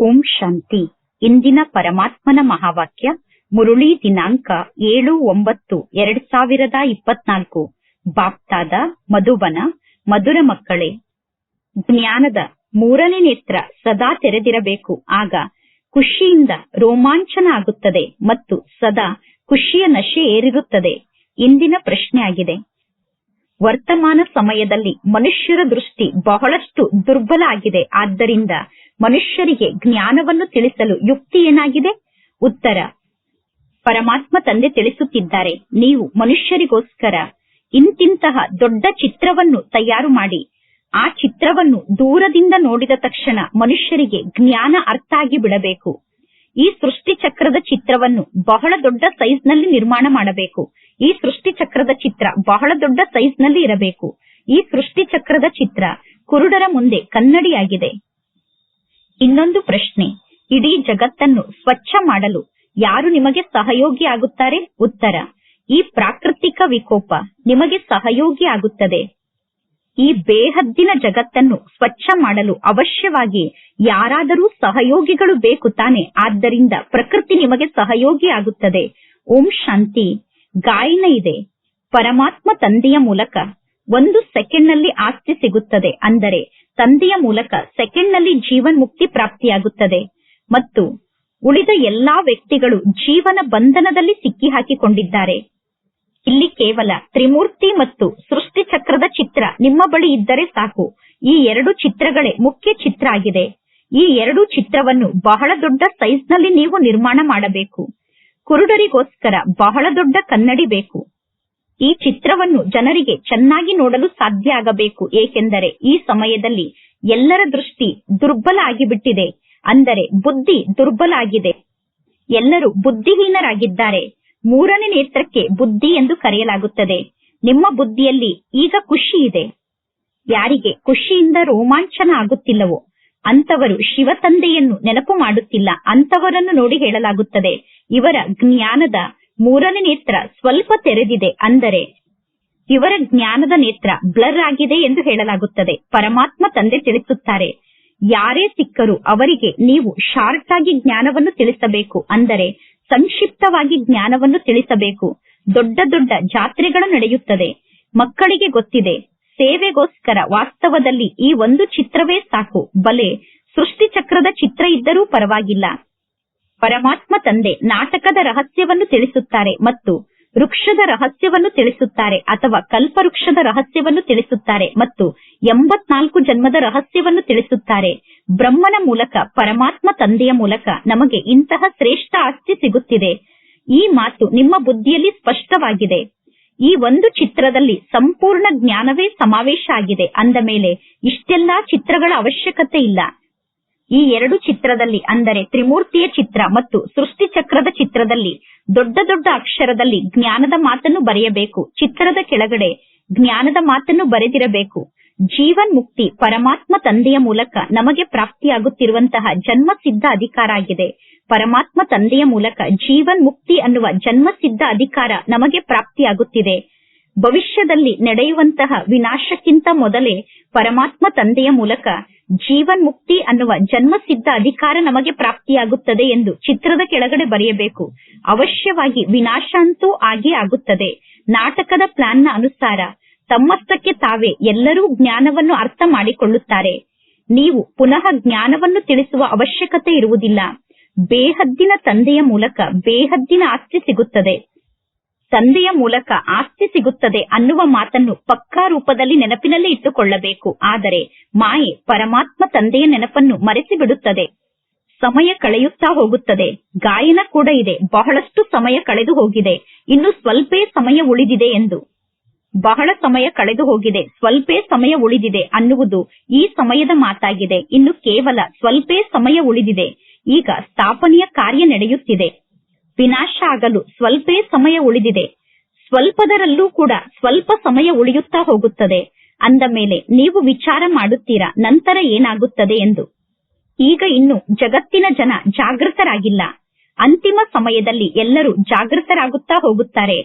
ಓಂ ಶಾಂತಿ. ಇಂದಿನ ಪರಮಾತ್ಮನ ಮಹಾವಾಕ್ಯ, ಮುರುಳಿ ದಿನಾಂಕ ಏಳು ಒಂಬತ್ತು ಎರಡ್ ಸಾವಿರದ ಇಪ್ಪತ್ನಾಲ್ಕು. ಬಾಪ್ತಾದ, ಮಧುಬನ, ಮಧುರ ಮಕ್ಕಳೇ, ಜ್ಞಾನದ ಮೂರನೇ ನೇತ್ರ ಸದಾ ತೆರೆದಿರಬೇಕು. ಆಗ ಖುಷಿಯಿಂದ ರೋಮಾಂಚನ ಆಗುತ್ತದೆ ಮತ್ತು ಸದಾ ಖುಷಿಯ ನಶೆ ಏರಿರುತ್ತದೆ. ಇಂದಿನ ಪ್ರಶ್ನೆಯಾಗಿದೆ ವರ್ತಮಾನ ಸಮಯದಲ್ಲಿ ಮನುಷ್ಯರ ದೃಷ್ಟಿ ಬಹಳಷ್ಟು ದುರ್ಬಲ ಆಗಿದೆ. ಆದ್ದರಿಂದ ಮನುಷ್ಯರಿಗೆ ಜ್ಞಾನವನ್ನು ತಿಳಿಸಲು ಯುಕ್ತಿ ಏನಾಗಿದೆ? ಉತ್ತರ. ಪರಮಾತ್ಮ ತಂದೆ ತಿಳಿಸುತ್ತಿದ್ದಾರೆ. ನೀವು ಮನುಷ್ಯರಿಗೋಸ್ಕರ ಇಂತಿಂತಹ ದೊಡ್ಡ ಚಿತ್ರವನ್ನು ತಯಾರು ಮಾಡಿ. ಆ ಚಿತ್ರವನ್ನು ದೂರದಿಂದ ನೋಡಿದ ತಕ್ಷಣ ಮನುಷ್ಯರಿಗೆ ಜ್ಞಾನ ಅರ್ಥ ಆಗಿ ಬಿಡಬೇಕು. ಈ ಸೃಷ್ಟಿ ಚಕ್ರದ ಚಿತ್ರವನ್ನು ಬಹಳ ದೊಡ್ಡ ಸೈಜ್ನಲ್ಲಿ ನಿರ್ಮಾಣ ಮಾಡಬೇಕು. ಈ ಸೃಷ್ಟಿ ಚಕ್ರದ ಚಿತ್ರ ಬಹಳ ದೊಡ್ಡ ಸೈಜ್ನಲ್ಲಿ ಇರಬೇಕು. ಈ ಸೃಷ್ಟಿ ಚಕ್ರದ ಚಿತ್ರ ಕುರುಡರ ಮುಂದೆ ಕನ್ನಡಿಯಾಗಿದೆ. ಇನ್ನೊಂದು ಪ್ರಶ್ನೆ. ಇಡೀ ಜಗತ್ತನ್ನು ಸ್ವಚ್ಛ ಮಾಡಲು ಯಾರು ನಿಮಗೆ ಸಹಯೋಗಿ ಆಗುತ್ತಾರೆ? ಉತ್ತರ. ಈ ಪ್ರಾಕೃತಿಕ ವಿಕೋಪ ನಿಮಗೆ ಸಹಯೋಗಿ ಆಗುತ್ತದೆ. ಈ ಬೇಹದ್ದಿನ ಜಗತ್ತನ್ನು ಸ್ವಚ್ಛ ಮಾಡಲು ಅವಶ್ಯವಾಗಿ ಯಾರಾದರೂ ಸಹಯೋಗಿಗಳು ಬೇಕು ತಾನೆ. ಆದ್ದರಿಂದ ಪ್ರಕೃತಿ ನಿಮಗೆ ಸಹಯೋಗಿ ಆಗುತ್ತದೆ. ಓಂ ಶಾಂತಿ. ಗಾಯನ ಇದೆ. ಪರಮಾತ್ಮ ತಂದೆಯ ಮೂಲಕ ಒಂದು ಸೆಕೆಂಡ್ನಲ್ಲಿ ಆಸ್ತಿ ಸಿಗುತ್ತದೆ. ಅಂದರೆ ತಂದೆಯ ಮೂಲಕ ಸೆಕೆಂಡ್ನಲ್ಲಿ ಜೀವನ್ ಮುಕ್ತಿ ಪ್ರಾಪ್ತಿಯಾಗುತ್ತದೆ. ಮತ್ತು ಉಳಿದ ಎಲ್ಲಾ ವ್ಯಕ್ತಿಗಳು ಜೀವನ ಬಂಧನದಲ್ಲಿ ಸಿಕ್ಕಿ ಹಾಕಿಕೊಂಡಿದ್ದಾರೆ ಇಲ್ಲಿ ಕೇವಲ ತ್ರಿಮೂರ್ತಿ ಮತ್ತು ಸೃಷ್ಟಿ ಚಕ್ರದ ಚಿತ್ರ ನಿಮ್ಮ ಬಳಿ ಇದ್ದರೆ ಸಾಕು. ಈ ಎರಡು ಚಿತ್ರಗಳೇ ಮುಖ್ಯ ಚಿತ್ರ ಆಗಿದೆ. ಈ ಎರಡು ಚಿತ್ರವನ್ನು ಬಹಳ ದೊಡ್ಡ ಸೈಜ್ನಲ್ಲಿ ನೀವು ನಿರ್ಮಾಣ ಮಾಡಬೇಕು. ಕುರುಡರಿಗೋಸ್ಕರ ಬಹಳ ದೊಡ್ಡ ಕನ್ನಡಿ ಬೇಕು. ಈ ಚಿತ್ರವನ್ನು ಜನರಿಗೆ ಚೆನ್ನಾಗಿ ನೋಡಲು ಸಾಧ್ಯ ಆಗಬೇಕು. ಏಕೆಂದರೆ ಈ ಸಮಯದಲ್ಲಿ ಎಲ್ಲರ ದೃಷ್ಟಿ ದುರ್ಬಲ ಆಗಿಬಿಟ್ಟಿದೆ. ಅಂದರೆ ಬುದ್ಧಿ ದುರ್ಬಲ ಆಗಿದೆ. ಎಲ್ಲರೂ ಬುದ್ಧಿಹೀನರಾಗಿದ್ದಾರೆ. ಮೂರನೇ ನೇತ್ರಕ್ಕೆ ಬುದ್ಧಿ ಎಂದು ಕರೆಯಲಾಗುತ್ತದೆ. ನಿಮ್ಮ ಬುದ್ಧಿಯಲ್ಲಿ ಈಗ ಖುಷಿ ಇದೆ. ಯಾರಿಗೆ ಖುಷಿಯಿಂದ ರೋಮಾಂಚನ ಆಗುತ್ತಿಲ್ಲವೋ ಅಂತವರು ಶಿವ ತಂದೆಯನ್ನು ನೆನಪು ಮಾಡುತ್ತಿಲ್ಲ. ಅಂತವರನ್ನು ನೋಡಿ ಹೇಳಲಾಗುತ್ತದೆ. ಇವರ ಜ್ಞಾನದ ಮೂರನೇ ನೇತ್ರ ಸ್ವಲ್ಪ ತೆರೆದಿದೆ ಅಂದರೆ ಇವರ ಜ್ಞಾನದ ನೇತ್ರ ಬ್ಲರ್ ಆಗಿದೆ ಎಂದು ಹೇಳಲಾಗುತ್ತದೆ. ಪರಮಾತ್ಮ ತಂದೆ ತಿಳಿಸುತ್ತಾರೆ, ಯಾರೇ ಸಿಕ್ಕರು ಅವರಿಗೆ ನೀವು ಶಾರ್ಟ್ ಆಗಿ ಜ್ಞಾನವನ್ನು ತಿಳಿಸಬೇಕು ಅಂದರೆ ಸಂಕ್ಷಿಪ್ತವಾಗಿ ಜ್ಞಾನವನ್ನು ತಿಳಿಸಬೇಕು. ದೊಡ್ಡ ದೊಡ್ಡ ಜಾತ್ರೆಗಳು ನಡೆಯುತ್ತದೆ. ಮಕ್ಕಳಿಗೆ ಗೊತ್ತಿದೆ, ಸೇವೆಗೋಸ್ಕರ ವಾಸ್ತವದಲ್ಲಿ ಈ ಒಂದು ಚಿತ್ರವೇ ಸಾಕು. ಬಲೆ ಸೃಷ್ಟಿ ಚಕ್ರದ ಚಿತ್ರ ಇದ್ದರೂ ಪರವಾಗಿಲ್ಲ. ಪರಮಾತ್ಮ ತಂದೆ ನಾಟಕದ ರಹಸ್ಯವನ್ನು ತಿಳಿಸುತ್ತಾರೆ ಮತ್ತು ವೃಕ್ಷದ ರಹಸ್ಯವನ್ನು ತಿಳಿಸುತ್ತಾರೆ ಅಥವಾ ಕಲ್ಪವೃಕ್ಷದ ರಹಸ್ಯವನ್ನು ತಿಳಿಸುತ್ತಾರೆ ಮತ್ತು ಎಂಬತ್ನಾಲ್ಕು ಜನ್ಮದ ರಹಸ್ಯವನ್ನು ತಿಳಿಸುತ್ತಾರೆ. ಬ್ರಹ್ಮನ ಮೂಲಕ, ಪರಮಾತ್ಮ ತಂದೆಯ ಮೂಲಕ ನಮಗೆ ಇಂತಹ ಶ್ರೇಷ್ಠ ಆಸ್ತಿ ಸಿಗುತ್ತಿದೆ. ಈ ಮಾತು ನಿಮ್ಮ ಬುದ್ಧಿಯಲ್ಲಿ ಸ್ಪಷ್ಟವಾಗಿದೆ. ಈ ಒಂದು ಚಿತ್ರದಲ್ಲಿ ಸಂಪೂರ್ಣ ಜ್ಞಾನವೇ ಸಮಾವೇಶ ಆಗಿದೆ. ಅಂದ ಮೇಲೆ ಇಷ್ಟೆಲ್ಲಾ ಚಿತ್ರಗಳ ಅವಶ್ಯಕತೆ ಇಲ್ಲ. ಈ ಎರಡು ಚಿತ್ರದಲ್ಲಿ ಅಂದರೆ ತ್ರಿಮೂರ್ತಿಯ ಚಿತ್ರ ಮತ್ತು ಸೃಷ್ಟಿ ಚಕ್ರದ ಚಿತ್ರದಲ್ಲಿ ದೊಡ್ಡ ದೊಡ್ಡ ಅಕ್ಷರದಲ್ಲಿ ಜ್ಞಾನದ ಮಾತನ್ನು ಬರೆಯಬೇಕು. ಚಿತ್ರದ ಕೆಳಗಡೆ ಜ್ಞಾನದ ಮಾತನ್ನು ಬರೆದಿರಬೇಕು. ಜೀವನ್ ಮುಕ್ತಿ ಪರಮಾತ್ಮ ತಂದೆಯ ಮೂಲಕ ನಮಗೆ ಪ್ರಾಪ್ತಿಯಾಗುತ್ತಿರುವಂತಹ ಜನ್ಮ ಸಿದ್ಧ ಅಧಿಕಾರ ಆಗಿದೆ. ಪರಮಾತ್ಮ ತಂದೆಯ ಮೂಲಕ ಜೀವನ್ ಮುಕ್ತಿ ಅನ್ನುವ ಜನ್ಮ ಸಿದ್ಧ ಅಧಿಕಾರ ನಮಗೆ ಪ್ರಾಪ್ತಿಯಾಗುತ್ತಿದೆ. ಭವಿಷ್ಯದಲ್ಲಿ ನಡೆಯುವಂತಹ ವಿನಾಶಕ್ಕಿಂತ ಮೊದಲೇ ಪರಮಾತ್ಮ ತಂದೆಯ ಮೂಲಕ ಜೀವನ್ ಮುಕ್ತಿ ಅನ್ನುವ ಜನ್ಮಸಿದ್ಧ ಅಧಿಕಾರ ನಮಗೆ ಪ್ರಾಪ್ತಿಯಾಗುತ್ತದೆ ಎಂದು ಚಿತ್ರದ ಕೆಳಗಡೆ ಬರೆಯಬೇಕು. ಅವಶ್ಯವಾಗಿ ವಿನಾಶ ಅಂತೂ ಆಗೇ ಆಗುತ್ತದೆ. ನಾಟಕದ ಪ್ಲಾನ್ನ ಅನುಸಾರ ತಮ್ಮಷ್ಟಕ್ಕೆ ತಾವೇ ಎಲ್ಲರೂ ಜ್ಞಾನವನ್ನು ಅರ್ಥ ಮಾಡಿಕೊಳ್ಳುತ್ತಾರೆ. ನೀವು ಪುನಃ ಜ್ಞಾನವನ್ನು ತಿಳಿಸುವ ಅವಶ್ಯಕತೆ ಇರುವುದಿಲ್ಲ. ಬೇಹದ್ದಿನ ತಂದೆಯ ಮೂಲಕ ಬೇಹದ್ದಿನ ಆಸ್ತಿ ಸಿಗುತ್ತದೆ. ತಂದೆಯ ಮೂಲಕ ಆಸ್ತಿ ಸಿಗುತ್ತದೆ ಅನ್ನುವ ಮಾತನ್ನು ಪಕ್ಕಾ ರೂಪದಲ್ಲಿ ನೆನಪಿನಲ್ಲಿ ಇಟ್ಟುಕೊಳ್ಳಬೇಕು. ಆದರೆ ಮಾಯೆ ಪರಮಾತ್ಮ ತಂದೆಯ ನೆನಪನ್ನು ಮರೆಸಿ ಬಿಡುತ್ತದೆ ಸಮಯ ಕಳೆಯುತ್ತಾ ಹೋಗುತ್ತದೆ. ಗಾಯನ ಕೂಡ ಇದೆ. ಬಹಳಷ್ಟು ಸಮಯ ಕಳೆದು ಹೋಗಿದೆ. ಇನ್ನು ಸ್ವಲ್ಪೇ ಸಮಯ ಉಳಿದಿದೆ ಎಂದು. ಬಹಳ ಸಮಯ ಕಳೆದು ಹೋಗಿದೆ. ಸ್ವಲ್ಪೇ ಸಮಯ ಉಳಿದಿದೆ ಅನ್ನುವುದು ಈ ಸಮಯದ ಮಾತಾಗಿದೆ. ಇನ್ನು ಕೇವಲ ಸ್ವಲ್ಪೇ ಸಮಯ ಉಳಿದಿದೆ. ಈಗ ಸ್ಥಾಪನೆಯ ಕಾರ್ಯ ನಡೆಯುತ್ತಿದೆ. ವಿನಾಶ ಆಗಲು ಸ್ವಲ್ಪೇ ಸಮಯ ಉಳಿದಿದೆ. ಸ್ವಲ್ಪದರಲ್ಲೂ ಕೂಡ ಸ್ವಲ್ಪ ಸಮಯ ಉಳಿಯುತ್ತಾ ಹೋಗುತ್ತದೆ. ಅಂದ ಮೇಲೆ ನೀವು ವಿಚಾರ ಮಾಡುತ್ತೀರಾ? ನಂತರ ಏನಾಗುತ್ತದೆ ಎಂದು. ಈಗ ಇನ್ನು ಜಗತ್ತಿನ ಜನ ಜಾಗೃತರಾಗಿಲ್ಲ. ಅಂತಿಮ ಸಮಯದಲ್ಲಿ ಎಲ್ಲರೂ ಜಾಗೃತರಾಗುತ್ತಾ ಹೋಗುತ್ತಾರೆ.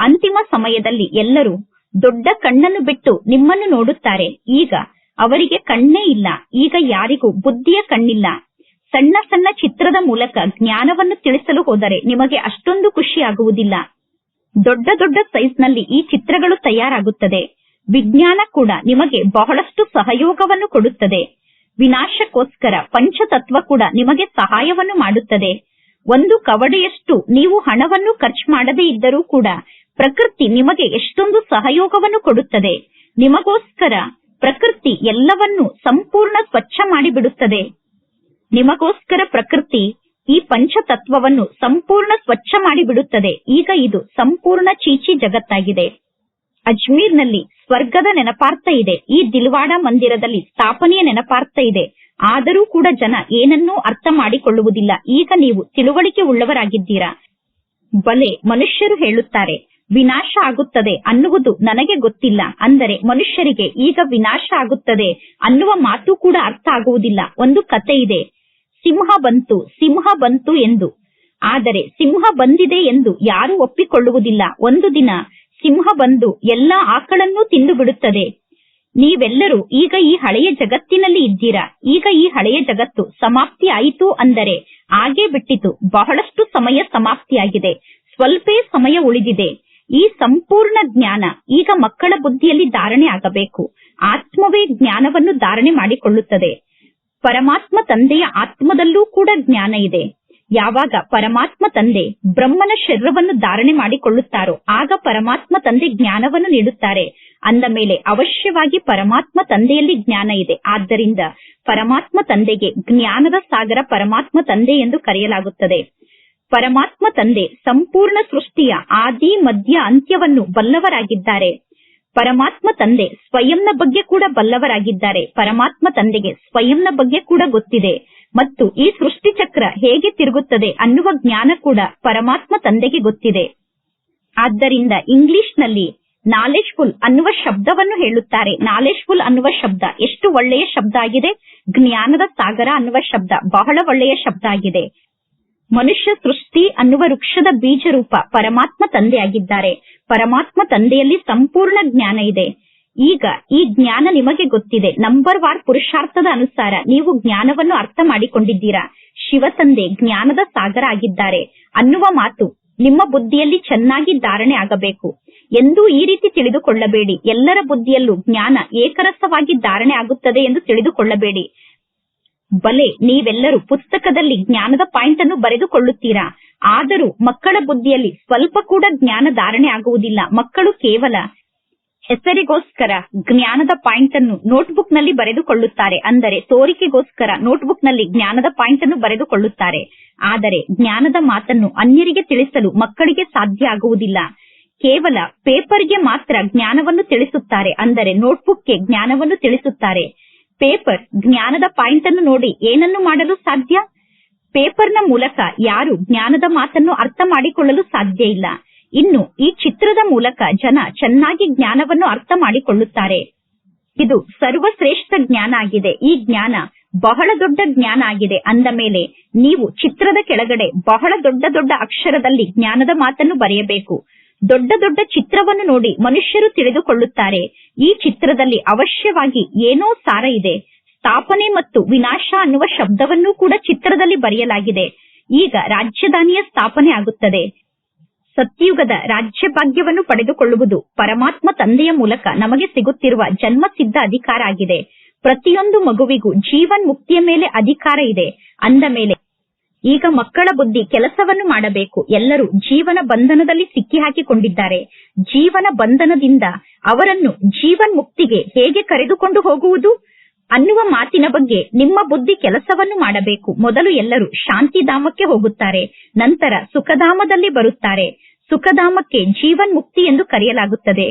ಅಂತಿಮ ಸಮಯದಲ್ಲಿ ಎಲ್ಲರೂ ದೊಡ್ಡ ಕಣ್ಣನ್ನು ಬಿಟ್ಟು ನಿಮ್ಮನ್ನು ನೋಡುತ್ತಾರೆ. ಈಗ ಅವರಿಗೆ ಕಣ್ಣೇ ಇಲ್ಲ. ಈಗ ಯಾರಿಗೂ ಬುದ್ಧಿಯ ಕಣ್ಣಿಲ್ಲ. ಸಣ್ಣ ಸಣ್ಣ ಚಿತ್ರದ ಮೂಲಕ ಜ್ಞಾನವನ್ನು ತಿಳಿಸಲು ಹೋದರೆ ನಿಮಗೆ ಅಷ್ಟೊಂದು ಖುಷಿಯಾಗುವುದಿಲ್ಲ. ದೊಡ್ಡ ದೊಡ್ಡ ಸೈಜ್ನಲ್ಲಿ ಈ ಚಿತ್ರಗಳು ತಯಾರಾಗುತ್ತದೆ. ವಿಜ್ಞಾನ ಕೂಡ ನಿಮಗೆ ಬಹಳಷ್ಟು ಸಹಯೋಗವನ್ನು ಕೊಡುತ್ತದೆ. ವಿನಾಶಕ್ಕೋಸ್ಕರ ಪಂಚತತ್ವ ಕೂಡ ನಿಮಗೆ ಸಹಾಯವನ್ನು ಮಾಡುತ್ತದೆ. ಒಂದು ಕವಡೆಯಷ್ಟು ನೀವು ಹಣವನ್ನು ಖರ್ಚು ಮಾಡದೇ ಇದ್ದರೂ ಕೂಡ ಪ್ರಕೃತಿ ನಿಮಗೆ ಎಷ್ಟೊಂದು ಸಹಯೋಗವನ್ನು ಕೊಡುತ್ತದೆ. ನಿಮಗೋಸ್ಕರ ಪ್ರಕೃತಿ ಎಲ್ಲವನ್ನೂ ಸಂಪೂರ್ಣ ಸ್ವಚ್ಛ ಮಾಡಿಬಿಡುತ್ತದೆ. ನಿಮಗೋಸ್ಕರ ಪ್ರಕೃತಿ ಈ ಪಂಚತತ್ವವನ್ನು ಸಂಪೂರ್ಣ ಸ್ವಚ್ಛ ಮಾಡಿಬಿಡುತ್ತದೆ. ಈಗ ಇದು ಸಂಪೂರ್ಣ ಚೀಚಿ ಜಗತ್ತಾಗಿದೆ. ಅಜ್ಮೀರ್ನಲ್ಲಿ ಸ್ವರ್ಗದ ನೆನಪಾರ್ಥ ಇದೆ. ಈ ದಿಲ್ವಾಡ ಮಂದಿರದಲ್ಲಿ ಸ್ಥಾಪನೆಯ ನೆನಪಾರ್ಥ ಇದೆ. ಆದರೂ ಕೂಡ ಜನ ಏನನ್ನೂ ಅರ್ಥ ಮಾಡಿಕೊಳ್ಳುವುದಿಲ್ಲ. ಈಗ ನೀವು ತಿಳುವಳಿಕೆ ಉಳ್ಳವರಾಗಿದ್ದೀರಾ? ಬಲೆ ಮನುಷ್ಯರು ಹೇಳುತ್ತಾರೆ, ವಿನಾಶ ಆಗುತ್ತದೆ ಅನ್ನುವುದು ನನಗೆ ಗೊತ್ತಿಲ್ಲ. ಅಂದರೆ ಮನುಷ್ಯರಿಗೆ ಈಗ ವಿನಾಶ ಆಗುತ್ತದೆ ಅನ್ನುವ ಮಾತು ಕೂಡ ಅರ್ಥ ಆಗುವುದಿಲ್ಲ. ಒಂದು ಕತೆ ಇದೆ. ಸಿಂಹ ಬಂತು ಸಿಂಹ ಬಂತು ಎಂದು. ಆದರೆ ಸಿಂಹ ಬಂದಿದೆ ಎಂದು ಯಾರೂ ಒಪ್ಪಿಕೊಳ್ಳುವುದಿಲ್ಲ. ಒಂದು ದಿನ ಸಿಂಹ ಬಂದು ಎಲ್ಲಾ ಆಕಳನ್ನೂ ತಿಂದು ಬಿಡುತ್ತದೆ. ನೀವೆಲ್ಲರೂ ಈಗ ಈ ಹಳೆಯ ಜಗತ್ತಿನಲ್ಲಿ ಇದ್ದೀರಾ? ಈಗ ಈ ಹಳೆಯ ಜಗತ್ತು ಸಮಾಪ್ತಿ ಆಯಿತು ಅಂದರೆ ಹಾಗೆ ಬಿಟ್ಟಿತು. ಬಹಳಷ್ಟು ಸಮಯ ಸಮಾಪ್ತಿಯಾಗಿದೆ. ಸ್ವಲ್ಪೇ ಸಮಯ ಉಳಿದಿದೆ. ಈ ಸಂಪೂರ್ಣ ಜ್ಞಾನ ಈಗ ಮಕ್ಕಳ ಬುದ್ಧಿಯಲ್ಲಿ ಧಾರಣೆ ಆಗಬೇಕು. ಆತ್ಮವೇ ಜ್ಞಾನವನ್ನು ಧಾರಣೆ ಮಾಡಿಕೊಳ್ಳುತ್ತದೆ. ಪರಮಾತ್ಮ ತಂದೆಯ ಆತ್ಮದಲ್ಲೂ ಕೂಡ ಜ್ಞಾನ ಇದೆ. ಯಾವಾಗ ಪರಮಾತ್ಮ ತಂದೆ ಬ್ರಹ್ಮನ ಶರೀರವನ್ನು ಧಾರಣೆ ಮಾಡಿಕೊಳ್ಳುತ್ತಾರೋ, ಆಗ ಪರಮಾತ್ಮ ತಂದೆ ಜ್ಞಾನವನ್ನು ನೀಡುತ್ತಾರೆ. ಅಂದ ಮೇಲೆ ಅವಶ್ಯವಾಗಿ ಪರಮಾತ್ಮ ತಂದೆಯಲ್ಲಿ ಜ್ಞಾನ ಇದೆ. ಆದ್ದರಿಂದ ಪರಮಾತ್ಮ ತಂದೆಗೆ ಜ್ಞಾನದ ಸಾಗರ ಪರಮಾತ್ಮ ತಂದೆ ಎಂದು ಕರೆಯಲಾಗುತ್ತದೆ. ಪರಮಾತ್ಮ ತಂದೆ ಸಂಪೂರ್ಣ ಸೃಷ್ಟಿಯ ಆದಿ, ಮಧ್ಯ, ಅಂತ್ಯವನ್ನು ಬಲ್ಲವರಾಗಿದ್ದಾರೆ. ಪರಮಾತ್ಮ ತಂದೆ ಸ್ವಯಂನ ಬಗ್ಗೆ ಕೂಡ ಬಲ್ಲವರಾಗಿದ್ದಾರೆ. ಪರಮಾತ್ಮ ತಂದೆಗೆ ಸ್ವಯಂನ ಬಗ್ಗೆ ಕೂಡ ಗೊತ್ತಿದೆ. ಮತ್ತು ಈ ಸೃಷ್ಟಿ ಚಕ್ರ ಹೇಗೆ ತಿರುಗುತ್ತದೆ ಅನ್ನುವ ಜ್ಞಾನ ಕೂಡ ಪರಮಾತ್ಮ ತಂದೆಗೆ ಗೊತ್ತಿದೆ. ಆದ್ದರಿಂದ ಇಂಗ್ಲಿಷ್ನಲ್ಲಿ ನಾಲೆಜ್ ಫುಲ್ ಅನ್ನುವ ಶಬ್ದವನ್ನು ಹೇಳುತ್ತಾರೆ. ನಾಲೆಜ್ಫುಲ್ ಅನ್ನುವ ಶಬ್ದ ಎಷ್ಟು ಒಳ್ಳೆಯ ಶಬ್ದ ಆಗಿದೆ? ಜ್ಞಾನದ ಸಾಗರ ಅನ್ನುವ ಶಬ್ದ ಬಹಳ ಒಳ್ಳೆಯ ಶಬ್ದ ಆಗಿದೆ. ಮನುಷ್ಯ ಸೃಷ್ಟಿ ಅನ್ನುವ ವೃಕ್ಷದ ಬೀಜ ರೂಪ ಪರಮಾತ್ಮ ತಂದೆಯಾಗಿದ್ದಾರೆ. ಪರಮಾತ್ಮ ತಂದೆಯಲ್ಲಿ ಸಂಪೂರ್ಣ ಜ್ಞಾನ ಇದೆ. ಈಗ ಈ ಜ್ಞಾನ ನಿಮಗೆ ಗೊತ್ತಿದೆ. ನಂಬರ್ ವಾರ್ ಪುರುಷಾರ್ಥದ ಅನುಸಾರ ನೀವು ಜ್ಞಾನವನ್ನು ಅರ್ಥ ಮಾಡಿಕೊಂಡಿದ್ದೀರಾ. ಶಿವ ತಂದೆ ಜ್ಞಾನದ ಸಾಗರ ಆಗಿದ್ದಾರೆ. ಅನ್ನುವ ಮಾತು ನಿಮ್ಮ ಬುದ್ಧಿಯಲ್ಲಿ ಚೆನ್ನಾಗಿ ಧಾರಣೆ ಆಗಬೇಕು. ಎಂದೂ ಈ ರೀತಿ ತಿಳಿದುಕೊಳ್ಳಬೇಡಿ. ಎಲ್ಲರ ಬುದ್ಧಿಯಲ್ಲೂ ಜ್ಞಾನ ಏಕರಸವಾಗಿ ಧಾರಣೆ ಆಗುತ್ತದೆ ಎಂದು ತಿಳಿದುಕೊಳ್ಳಬೇಡಿ. ಬಲೆ, ನೀವೆಲ್ಲರೂ ಪುಸ್ತಕದಲ್ಲಿ ಜ್ಞಾನದ ಪಾಯಿಂಟ್ ಅನ್ನು ಬರೆದುಕೊಳ್ಳುತ್ತೀರಾ? ಆದರೂ ಮಕ್ಕಳ ಬುದ್ಧಿಯಲ್ಲಿ ಸ್ವಲ್ಪ ಕೂಡ ಜ್ಞಾನ ಧಾರಣೆ ಆಗುವುದಿಲ್ಲ. ಮಕ್ಕಳು ಕೇವಲ ಹೆಸರಿಗೋಸ್ಕರ ಜ್ಞಾನದ ಪಾಯಿಂಟ್ ಅನ್ನು ನೋಟ್ಬುಕ್ನಲ್ಲಿ ಬರೆದುಕೊಳ್ಳುತ್ತಾರೆ. ಅಂದರೆ ತೋರಿಕೆಗೋಸ್ಕರ ನೋಟ್ಬುಕ್ನಲ್ಲಿ ಜ್ಞಾನದ ಪಾಯಿಂಟ್ ಅನ್ನು ಬರೆದುಕೊಳ್ಳುತ್ತಾರೆ. ಆದರೆ ಜ್ಞಾನದ ಮಾತನ್ನು ಅನ್ಯರಿಗೆ ತಿಳಿಸಲು ಮಕ್ಕಳಿಗೆ ಸಾಧ್ಯ ಆಗುವುದಿಲ್ಲ. ಕೇವಲ ಪೇಪರ್ಗೆ ಮಾತ್ರ ಜ್ಞಾನವನ್ನು ತಿಳಿಸುತ್ತಾರೆ. ಅಂದರೆ ನೋಟ್ಬುಕ್ಗೆ ಜ್ಞಾನವನ್ನು ತಿಳಿಸುತ್ತಾರೆ. ಪೇಪರ್ ಜ್ಞಾನದ ಪಾಯಿಂಟ್ ಅನ್ನು ನೋಡಿ ಏನನ್ನು ಮಾಡಲು ಸಾಧ್ಯ? ಪೇಪರ್ನ ಮೂಲಕ ಯಾರು ಜ್ಞಾನದ ಮಾತನ್ನು ಅರ್ಥ ಮಾಡಿಕೊಳ್ಳಲು ಸಾಧ್ಯ ಇಲ್ಲ. ಇನ್ನು ಈ ಚಿತ್ರದ ಮೂಲಕ ಜನ ಚೆನ್ನಾಗಿ ಜ್ಞಾನವನ್ನು ಅರ್ಥ ಮಾಡಿಕೊಳ್ಳುತ್ತಾರೆ. ಇದು ಸರ್ವಶ್ರೇಷ್ಠ ಜ್ಞಾನ ಆಗಿದೆ. ಈ ಜ್ಞಾನ ಬಹಳ ದೊಡ್ಡ ಜ್ಞಾನ ಆಗಿದೆ ಅಂದ ಮೇಲೆ ನೀವು ಚಿತ್ರದ ಕೆಳಗಡೆ ಬಹಳ ದೊಡ್ಡ ದೊಡ್ಡ ಅಕ್ಷರದಲ್ಲಿ ಜ್ಞಾನದ ಮಾತನ್ನು ಬರೆಯಬೇಕು. ದೊಡ್ಡ ದೊಡ್ಡ ಚಿತ್ರವನ್ನು ನೋಡಿ ಮನುಷ್ಯರು ತಿಳಿದುಕೊಳ್ಳುತ್ತಾರೆ. ಈ ಚಿತ್ರದಲ್ಲಿ ಅವಶ್ಯವಾಗಿ ಏನೋ ಸಾರ ಇದೆ. ಸ್ಥಾಪನೆ ಮತ್ತು ವಿನಾಶ ಅನ್ನುವ ಶಬ್ದವನ್ನು ಕೂಡ ಚಿತ್ರದಲ್ಲಿ ಬರೆಯಲಾಗಿದೆ. ಈಗ ರಾಜಧಾನಿಯ ಸ್ಥಾಪನೆ ಆಗುತ್ತದೆ. ಸತ್ಯುಗದ ರಾಜ್ಯ ಭಾಗ್ಯವನ್ನು ಪಡೆದುಕೊಳ್ಳುವುದು ಪರಮಾತ್ಮ ತಂದೆಯ ಮೂಲಕ ನಮಗೆ ಸಿಗುತ್ತಿರುವ ಜನ್ಮಸಿದ್ಧ ಅಧಿಕಾರ ಆಗಿದೆ. ಪ್ರತಿಯೊಂದು ಮಗುವಿಗೂ ಜೀವನ್ ಮುಕ್ತಿಯ ಮೇಲೆ ಅಧಿಕಾರ ಇದೆ. ಅಂದ ಮೇಲೆ ಈಗ ಮಕ್ಕಳ ಬುದ್ಧಿ ಕೆಲಸವನ್ನು ಮಾಡಬೇಕು. ಎಲ್ಲರೂ ಜೀವನ ಬಂಧನದಲ್ಲಿ ಸಿಕ್ಕಿಹಾಕಿಕೊಂಡಿದ್ದಾರೆ. ಜೀವನ ಬಂಧನದಿಂದ ಅವರನ್ನು ಜೀವನ್ ಮುಕ್ತಿಗೆ ಹೇಗೆ ಕರೆದುಕೊಂಡು ಹೋಗುವುದು ಅನ್ನುವ ಮಾತಿನ ಬಗ್ಗೆ ನಿಮ್ಮ ಬುದ್ಧಿ ಕೆಲಸವನ್ನು ಮಾಡಬೇಕು. ಮೊದಲು ಎಲ್ಲರೂ ಶಾಂತಿಧಾಮಕ್ಕೆ ಹೋಗುತ್ತಾರೆ. ನಂತರ ಸುಖಧಾಮದಲ್ಲಿ ಬರುತ್ತಾರೆ. ಸುಖಧಾಮಕ್ಕೆ ಜೀವನ್ ಮುಕ್ತಿ ಎಂದು ಕರೆಯಲಾಗುತ್ತದೆ.